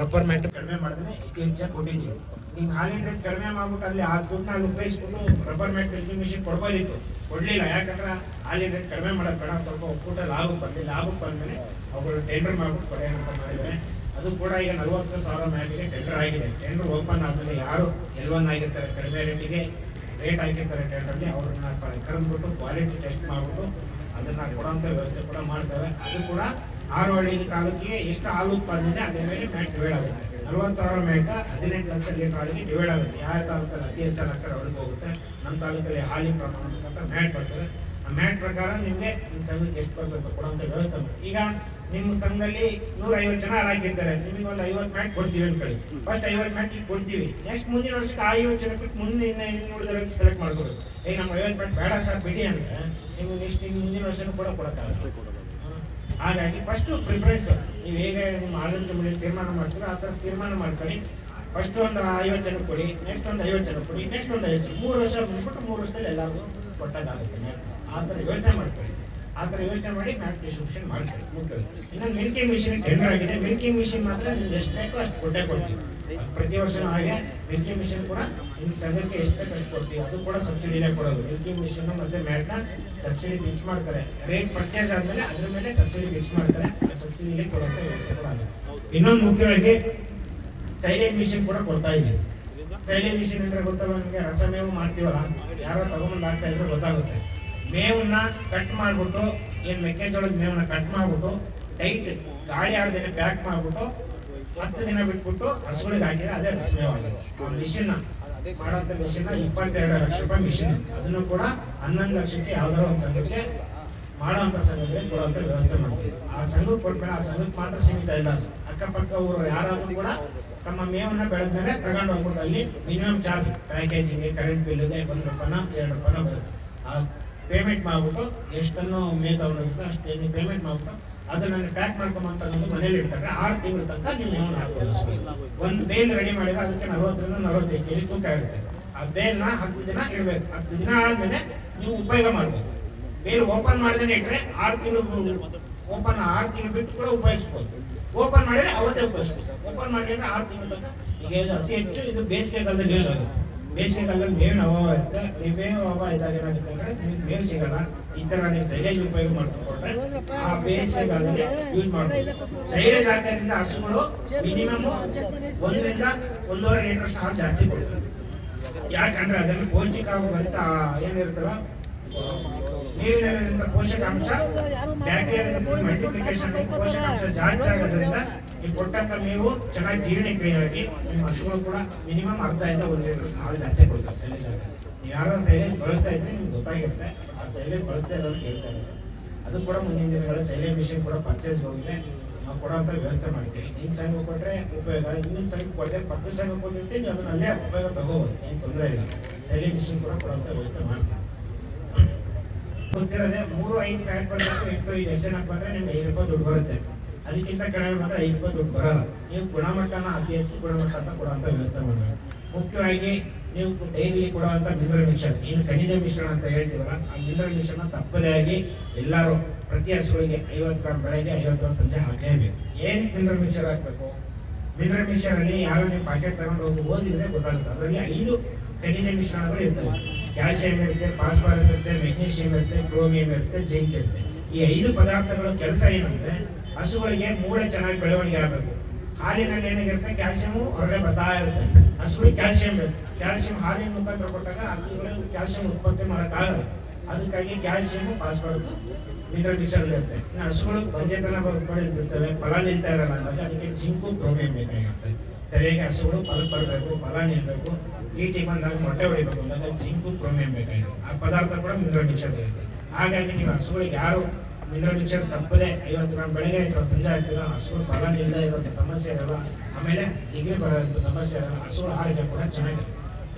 ರಬ್ಬರ್ ಮ್ಯಾಟು ಕಡಿಮೆ ಮಾಡಿದ್ರೆ ಹೆಚ್ಚಾಗಿ ಕೊಟ್ಟಿದ್ದೀವಿ. ನೀವು ಹಾಲಿನ ರೇಟ್ ಕಡಿಮೆ ಮಾಡ್ಬಿಟ್ಟು ಅಲ್ಲಿ ಆ ದುಡ್ಡು ನಾನು ಉಪಯೋಗಿಸ್ಬಿಟ್ಟು ರಬ್ಬರ್ ಮ್ಯಾಟ್, ಮಿಲ್ಕಿ ಮಿಷಿನ್ ಕೊಡ್ಬೋದಿತ್ತು. ಕೊಡ್ಲಿಲ್ಲ. ಯಾಕಂದ್ರೆ ಹಾಲಿನ ರೇಟ್ ಕಡಿಮೆ ಮಾಡೋದು ಬೇಡ. ಸ್ವಲ್ಪ ಒಕ್ಕೂಟ ಲಾಭ ಬರಲಿ ಲಾಭಕ್ಕೆ ಬಂದಮೇಲೆ ಅವುಗಳು ಟೆಂಡರ್ ಮಾಡ್ಬಿಟ್ಟು ಕೊಡಿ ಅಂತ ಮಾಡಿದ್ದಾರೆ. ಅದು ಕೂಡ ಈಗ ನಲವತ್ತು ಸಾವಿರ ಮ್ಯಾಲಿಗೆ ಟೆಂಡರ್ ಆಗಿದೆ. ಟೆಂಡರ್ ಓಪನ್ ಆದಮೇಲೆ ಯಾರು ಎಲ್ ಒನ್ ಆಗಿರ್ತಾರೆ. ಕಡಿಮೆ ರೇಟಿಗೆ ರೇಟ್ ಹಾಕಿರ್ತಾರೆ ಟೆಂಡರ್ಲಿ ಅವ್ರನ್ನ ಕರೆದ್ಬಿಟ್ಟು ಕ್ವಾಲಿಟಿ ಟೆಸ್ಟ್ ಮಾಡ್ಬಿಟ್ಟು ಅದನ್ನ ಕೊಡೋಂಥ ವ್ಯವಸ್ಥೆ ಕೂಡ ಮಾಡ್ತೇವೆ. ಅದು ಕೂಡ ಆರೋಹಳ್ಳಿ ತಾಲೂಕಿಗೆ ಎಷ್ಟು ಹಾಲು ಉತ್ಪಾದನೆ ಅದೇ ಮೇಲೆ ಮ್ಯಾಟ್ ಡಿವೈಡ್ ಆಗುತ್ತೆ. ನಲ್ವತ್ತು ಸಾವಿರ ಮ್ಯಾಟ್ ಹದಿನೆಂಟು ಲಕ್ಷ ಲೀಟರ್ ಹಾಲಿಗೆ ಡಿವೈಡ್ ಆಗುತ್ತೆ. ಯಾವ ತಾಲೂಕಲ್ಲಿ ಅತಿ ಹೆಚ್ಚಾಗಿ ಹಾಕ್ತಾರೆ ಅವ್ರಿಗೆ ಹೋಗುತ್ತೆ. ನಮ್ಮ ತಾಲೂಕಲ್ಲಿ ಹಾಲಿನ ಪ್ರಮಾಣ ಮ್ಯಾಟ್ ಬರ್ತದೆ. ಆ ಮ್ಯಾಟ್ ಪ್ರಕಾರ ನಿಮಗೆ ಎಷ್ಟು ಬರ್ತದೆ ಕೊಡುವಂಥ ವ್ಯವಸ್ಥೆ ಈಗ ನಿಮ್ಮ ಸಂಘದಲ್ಲಿ ನೂರ ಐವತ್ತು ಜನ ಹಾಕಿರ್ತಾರೆ. ನಿಮಗೆ ಒಂದು ಐವತ್ತು ಮ್ಯಾಟ್ ಕೊಡ್ತೀವಿ ಅನ್ಕೊಳ್ಳಿ ಫಸ್ಟ್ ಐವತ್ತು ಮ್ಯಾಟ್ ಕೊಡ್ತೀವಿ. ನೆಕ್ಸ್ಟ್ ಮುಂದಿನ ವರ್ಷ ಆ ಐವತ್ತು ಜನ ಬಿಟ್ಟು ಮುಂದೆ ಇನ್ನ ಉಳಿದವರಿಗೆ ಸೆಲೆಕ್ಟ್ ಮಾಡ್ಕೋಬೇಕು. ಏ, ನಮ್ಮ ಐವತ್ತು ಮ್ಯಾಟ್ ಬೇಡ ಸರ್ ಬಿಡಿ ಅಂದ್ರೆ ನೀವು ನೆಕ್ಸ್ಟ್ ನಿಮ್ಗೆ ಮುಂದಿನ ವರ್ಷನೂ ಕೂಡ ಕೊಡಕ್ಕಾಗಲ್ಲ. ಹಾಗಾಗಿ ಫಸ್ಟ್ ಪ್ರಿಫರೆನ್ಸ್ ನೀವು ಹೇಗೆ ನಿಮ್ಮ ಆಡಳಿತ ಮೇಲೆ ತೀರ್ಮಾನ ಮಾಡ್ತೀರೋ ಆ ಥರ ತೀರ್ಮಾನ ಮಾಡ್ಕೊಳ್ಳಿ. ಫಸ್ಟ್ ಒಂದು ಐವತ್ತು ಜನ ಕೊಡಿ ನೆಕ್ಸ್ಟ್ ಒಂದು ಐವತ್ತು ಜನ ಕೊಡಿ ನೆಕ್ಸ್ಟ್ ಒಂದು ಐವತ್ತು ಮೂರು ವರ್ಷ ಬಂದ್ಬಿಟ್ಟು ಮೂರು ವರ್ಷದಲ್ಲಿ ಎಲ್ಲರಿಗೂ ಕೊಟ್ಟಾಗುತ್ತೆ ಆ ಥರ ಯೋಚನೆ ಮಾಡ್ಕೊಳ್ಳಿ. ಆ ಥರ ಯೋಚನೆ ಮಾಡಿ ಮ್ಯಾಟ್ ಮಾಡ್ತೀವಿ ಮುಖ್ಯವಾಗಿ ಇನ್ನೊಂದು ಮಿಲ್ಕಿಂಗ್ ಮಿಷಿನ್ ಟೆಂಡರ್ ಆಗಿದೆ. ಮಿಲ್ಕಿಂಗ್ ಮಿಷಿನ್ ಮಾತ್ರ ನೀವು ಎಷ್ಟು ಬೇಕೋ ಅಷ್ಟು ಕೊಟ್ಟೆ ಕೊಡ್ತೀವಿ. ಪ್ರತಿ ವರ್ಷನೂ ಹಾಗೆ. ಮಿಲ್ಕಿ ಮಿಷಿನ್ ಕೂಡ ನಿಮ್ಮ ಸಂಘಕ್ಕೆ ಎಷ್ಟು ಬೇಕು ಅಷ್ಟು ಕೊಡ್ತೀವಿ. ಅದು ಕೂಡ ಸಬ್ಸಿಡಿನೇ ಕೊಡೋದು. ಮಿಲ್ಕಿ ಮಿಷಿನ್ ಮತ್ತೆ ಮ್ಯಾಟ್ನ ಸಬ್ಸಿಡಿ ಫಿಕ್ಸ್ ಮಾಡ್ತಾರೆ. ರೇಟ್ ಪರ್ಚೇಸ್ ಆದಮೇಲೆ ಅದ್ರ ಮೇಲೆ ಸಬ್ಸಿಡಿ ಫಿಕ್ಸ್ ಮಾಡ್ತಾರೆ. ಸಬ್ಸಿಡಿಗೆ ಕೊಡುವಂತ ವ್ಯವಸ್ಥೆ ಕೂಡ ಇನ್ನೊಂದು ಮುಖ್ಯವಾಗಿ ಸೈಲೆಂಟ್ ಮಿಷಿನ್ ಕೂಡ ಕೊಡ್ತಾ ಇದ್ದೀವಿ. ಸೈಲೇಜ್ ಮಿಷಿನ್ ಅಂದ್ರೆ ಗೊತ್ತಲ್ಲ ನಿಮಗೆ? ರಸಮೇವು ಮಾಡ್ತೀವಲ್ಲ? ಯಾರೋ ತಗೊಂಬಂದು ಹಾಕ್ತಾ ಇದ್ರೆ ಗೊತ್ತಾಗುತ್ತೆ. ಮೇವನ್ನ ಕಟ್ ಮಾಡ್ಬಿಟ್ಟು, ಏನ್ ಮೆಕ್ಕೆಜೋಳದ ಮೇವನ್ನ ಕಟ್ ಮಾಡ್ಬಿಟ್ಟು ಟೈಟ್ ಗಾಳಿ ಆಡದೇನೆ ಪ್ಯಾಕ್ ಮಾಡ್ಬಿಟ್ಟು, ಹತ್ತು ದಿನ ಬಿಟ್ಬಿಟ್ಟು ಹಸುಗಳಿಗೆ ಹಾಕಿದ್ರೆ ಅದೇ ರಸಮೇವ್ ಆಗಿದೆ ಆ ಮಿಷಿನ್ ಮಾಡೋಂಥ ಮಿಷಿನ್ ಇಪ್ಪತ್ತೆರಡು ಲಕ್ಷ ರೂಪಾಯಿ ಮಿಷಿನ್ ಅದನ್ನು ಕೂಡ ಹನ್ನೊಂದು ಲಕ್ಷಕ್ಕೆ ಯಾವ್ದಾರ ಒಂದು ಸಂಘಕ್ಕೆ ಮಾಡುವಂತ ಸಂಘಕ್ಕೆ ಕೊಡುವಂತ ವ್ಯವಸ್ಥೆ ಮಾಡ್ತೀವಿ. ಆ ಸಂಘಕ್ಕೆ ಕೊಟ್ಮೇಲೆ ಆ ಸಂಘಕ್ಕೆ ಮಾತ್ರ ಸೀಮಿತ ಇಲ್ಲ. ಅಕ್ಕಪಕ್ಕ ಊರು ಯಾರಾದ್ರೂ ಕೂಡ ತಮ್ಮ ಮೇವನ್ನ ಬೆಳೆದ್ಮೇಲೆ ತಗೊಂಡು ಹೋಗ್ಬಿಟ್ಟು ಅಲ್ಲಿ ಮಿನಿಮಮ್ ಚಾರ್ಜ್ ಪ್ಯಾಕೇಜಿಂಗ್ ಕರೆಂಟ್ ಬಿಲ್ಗೆ ಒಂದು ರೂಪಾಯಿನ, ಎರಡು ರೂಪಾಯಿನ ಬರುತ್ತೆ. ಆ ಪೇಮೆಂಟ್ ಮಾಡ್ಬಿಟ್ಟು ಎಷ್ಟನ್ನು ಮೇ ತಗೊಂಡೋಗಿತ್ತು ಅಷ್ಟು ಪೇಮೆಂಟ್ ಮಾಡ್ಬಿಟ್ಟು ಅದನ್ನ ಪ್ಯಾಕ್ ಮಾಡ್ಕೊಂಬಂತ ಮನೇಲಿ ಇಟ್ಟರೆ ಆರು ತಿಂಗಳ ತನಕ ನೀವು ಲೋನ್ ಹಾಕ್ಬೋದು. ಒಂದು ಬೇಲ್ ರೆಡಿ ಮಾಡಿದ್ರೆ ಅದಕ್ಕೆ ನಲವತ್ತರಿಂದ ನಲವತ್ತೈದು ಕೆಜಿ ತೂಕ ಇರುತ್ತೆ. ಆ ಬೇಲ್ನ ಹತ್ತು ದಿನ ಇಡಬೇಕು. ಹತ್ತು ದಿನ ಆದ್ಮೇಲೆ ನೀವು ಉಪಯೋಗ ಮಾಡ್ಬೋದು. ಬೇಲ್ ಓಪನ್ ಮಾಡಿದ್ರೆ ಇಟ್ಟರೆ ಆರು ತಿಂಗಳು ಓಪನ್ ಆರು ತಿಂಗಳು ಬಿಟ್ಟು ಕೂಡ ಉಪಯೋಗಿಸ್ಬೋದು. ಓಪನ್ ಮಾಡಿದ್ರೆ ಅವತ್ತೇ ಉಪಯೋಗಿಸ್ಬೋದು. ಓಪನ್ ಮಾಡಿದ್ರೆ ಆರು ತಿಂಗಳ ತನಕ ಈಗ ಅತಿ ಹೆಚ್ಚು ಇದು ಬೇಸಿಗೆ ಕಾಲದಲ್ಲಿ ಯೂಸ್ ಆಗುತ್ತೆ. ಬೇಸಿಗೆ ಕಾಲದಲ್ಲಿ ಮೇವಿನ ಅಭಾವ ಇರುತ್ತೆ ನೀವು ಮೇವು ಅಭಾವ ಇದ್ದಾಗ ಏನಾಗುತ್ತೆ ಅಂದ್ರೆ ನಿಮ್ಗೆ ಮೇವು ಸಿಗಲ್ಲ ಈ ತರ ನೀವು ಸೈಲೇಜ್ ಉಪಯೋಗ ಮಾಡ್ಕೊಂಡ್ರೆ ಆ ಬೇಸಿಗೆ ಕಾಲದಲ್ಲಿ ಯೂಸ್ ಮಾಡ್ಬೋದು. ಸೈಲೇಜ್ ಹಾಕೋದ್ರಿಂದ ಹಸುಗಳು ಮಿನಿಮಮ್ ಒಂದರಿಂದ ಒಂದೂವರೆ ಲೀಟರ್ ಹಾಲು ಜಾಸ್ತಿ ಕೊಡ್ತಾರೆ ಯಾಕಂದ್ರೆ ಅದರಲ್ಲಿ ಪೌಷ್ಟಿಕಾಂಶ ಭರಿತ ಏನಿರುತ್ತಲ್ಲ ನೀರಿನಲ್ಲಿರುವಂತ ಪೋಷಕಾಂಶ ಬ್ಯಾಕ್ಟೀರಿಯಾದಲ್ಲಿ ಮಲ್ಟಿಪ್ಲಿಕೇಶನ್ ಪೋಷಕಾಂಶ ಜಾಸ್ತಿ ಆಗೋದ್ರಿಂದ ನೀವು ಕೊಟ್ಟಂತ ಮೇವು ಚೆನ್ನಾಗಿ ಜೀರ್ಣಕ್ರಿಯೆಯಾಗಿ ನಿಮ್ಮ ಹಸುಗಳು ಕೂಡ ಮಿನಿಮಮ್ ಅರ್ಧದಿಂದ ಒಂದು ಲೀಟರ್ ಹಾಲು ಜಾಸ್ತಿ ಕೊಡ್ತಾರೆ ಸೈಲೇಜ್ ನೀವು ಯಾರೋ ಸೈಲೇಜ್ ಬಳಸ್ತಾ ಇದ್ರೆ ನಿಮ್ಗೆ ಗೊತ್ತಾಗಿರುತ್ತೆ, ಆ ಸೈಲೇಜ್ ಬಳಸ್ತಾ ಇರೋದು ಹೇಳ್ತಾ ಇರುತ್ತೆ ಅದು ಕೂಡ ಮುಂದಿನ ದಿನಗಳಲ್ಲಿ ಸೈಲೇಜ್ ಮಿಷಿನ್ ಕೂಡ ಪರ್ಚೇಸ್ ಹೋಗಿದೆ. ನಾವು ಕೊಡೋಂಥ ವ್ಯವಸ್ಥೆ ಮಾಡ್ತೀವಿ. ನಿಮ್ಮ ಸಂಘ ಕೊಟ್ಟರೆ ಉಪಯೋಗ ಇನ್ನೊಂದು ಸಂಘ ಕೊಡದೆ ಪತ್ತು ಸಂಘ ಕೊಟ್ಟಿರ್ತೀವಿ ನೀವು ಅದನ್ನ ಅಲ್ಲೇ ಉಪಯೋಗ ತಗೋಬೋದು. ಏನು ತೊಂದರೆ ಇಲ್ಲ. ಸೈಲೇಜ್ ಮಿಷಿನ್ ಕೂಡ ಕೊಡೋಂಥ ವ್ಯವಸ್ಥೆ ಮಾಡ್ತೀವಿ. ಗೊತ್ತಿರೋದೆ ಮೂರು, ಐದು ಫ್ಯಾಟ್ ಬರಬೇಕು ಎಂಟು, ಐದು ಎಸ್ ಎನ್ ಬಂದ್ರೆ ನಿಮ್ಗೆ ಐದು ರೂಪಾಯಿ ದುಡ್ಡು ಬರುತ್ತೆ. ಅದಕ್ಕಿಂತ ಕಡಿಮೆ ಬಂದ್ರೆ ಐದು ರೂಪಾಯಿ ದುಡ್ಡು ಬರಲ್ಲ. ನೀವು ಗುಣಮಟ್ಟನ, ಅತಿ ಹೆಚ್ಚು ಗುಣಮಟ್ಟ ಅಂತ ಕೊಡುವಂಥ ವ್ಯವಸ್ಥೆ ಮಾಡಬೇಕು. ಮುಖ್ಯವಾಗಿ ನೀವು ಡೈಲಿ ಕೊಡುವಂಥ ಮಿನರಲ್ ಮಿಶ್ರಣ ಏನು ಖನಿಜ ಮಿಶ್ರಣ ಅಂತ ಹೇಳ್ತೀವಲ್ಲ, ಆ ಮಿನರಲ್ ಮಿಶ್ರಣ ತಪ್ಪದೇ ಆಗಿ ಎಲ್ಲರೂ ಪ್ರತಿ ಹಸುಗಳಿಗೆ ಐವತ್ತು ಗ್ರಾಮ್ ಬೆಳಗ್ಗೆ ಐವತ್ತು ಗ್ರಾಮ್ ಸಂಜೆ ಹಾಕಲೇಬೇಕು. ಏನು ಮಿನರಲ್ ಮಿಶ್ರಣ ಹಾಕಬೇಕು? ಮಿನರಲ್ ಮಿಶ್ರಣಲ್ಲಿ ಯಾರು ನೀವು ಪ್ಯಾಕೆಟ್ ತಗೊಂಡು ಹೋಗಿ ಓದಿದ್ರೆ ಗೊತ್ತಾಗುತ್ತೆ. ಅದರಲ್ಲಿ ಐದು ಖನಿಜ ಮಿಶ್ರಣಗಳು ಇರ್ತವೆ ಕ್ಯಾಲ್ಸಿಯಂ ಇರುತ್ತೆ, ಫಾಸ್ಫರಸ್ ಇರುತ್ತೆ ಮೆಗ್ನೀಷಿಯಂ ಇರುತ್ತೆ, ಕ್ರೋಮಿಯಂ ಇರುತ್ತೆ, ಜಿಂಕ್ ಇರುತ್ತೆ. ಈ ಐದು ಪದಾರ್ಥಗಳ ಕೆಲಸ ಏನಂದ್ರೆ ಹಸುಗಳಿಗೆ ಮೂಳೆ ಚೆನ್ನಾಗಿ ಬೆಳವಣಿಗೆ ಆಗಬೇಕು. ಹಾಲಿನಲ್ಲಿ ಏನಾಗಿರುತ್ತೆ ಕ್ಯಾಲ್ಸಿಯಂ ಹೊರಗಡೆ ಬರ್ತಾ ಇರುತ್ತೆ. ಹಸುಗಳಿಗೆ ಕ್ಯಾಲ್ಸಿಯಂ ಬೇಕು. ಕ್ಯಾಲ್ಸಿಯಂ ಹಾಲಿನ ಮುಖಾಂತರ ಕೊಟ್ಟಾಗ ಹಸುಗಳು ಕ್ಯಾಲ್ಸಿಯಂ ಉತ್ಪತ್ತಿ ಮಾಡೋಕ್ಕಾಗಲ್ಲ. ಅದಕ್ಕಾಗಿ ಕ್ಯಾಲ್ಸಿಯಂ ಫಾಸ್ಫರಸ್ ಮಿನರಲ್ ಮಿಕ್ಸರ್ ಇರುತ್ತೆ. ಹಸುಗಳು ಬಂಜೆತನ ಪಡೆದಿರ್ತವೆ ಫಲ ನಿಲ್ತಾ ಇರಲ್ಲ ಅದಕ್ಕೆ ಜಿಂಕು ಪ್ರೋಟೀನ್ ಬೇಕಾಗಿರುತ್ತೆ. ಸರಿಯಾಗಿ ಹಸುಗಳು ಫಲ ಬರಬೇಕು ಫಲ ನಿಲ್ಬೇಕು ಈಟಿಗೆ ಬಂದಾಗ ಮೊಟ್ಟೆ ಹೊಡಿಬೇಕು ಅಂದಾಗ ಜಿಂಕು, ಕ್ರೋಮಿಯಂ ಬೇಕಾಗಿದೆ ಆ ಪದಾರ್ಥ ಕೂಡ ಮಿನರಲ್ ಮಿಕ್ಸರ್ ಇರುತ್ತೆ. ಹಾಗಾಗಿ ನೀವು ಹಸುಗಳಿಗೆ ಯಾರು ಮಿನರಲ್ ಮಿಕ್ಸರ್ ತಪ್ಪದೆ ಐವತ್ತು ಗ್ರಾಮ್ ಬೆಳಗ್ಗೆ ಆಯ್ತು ಸಂಜೆ ಆಗ್ತಿಲ್ಲ ಹಸುಗಳು ಫಲ ನಿಲ್ಲದೆ ಇರುವಂಥ ಸಮಸ್ಯೆ ಇರಲ್ಲ. ಆಮೇಲೆ ಡಿಗ್ರಿ ಬರೋಂಥ ಸಮಸ್ಯೆ ಇರಲ್ಲ. ಹಸುಗಳ ಆರೋಗ್ಯ ಕೂಡ ಚೆನ್ನಾಗಿದೆ.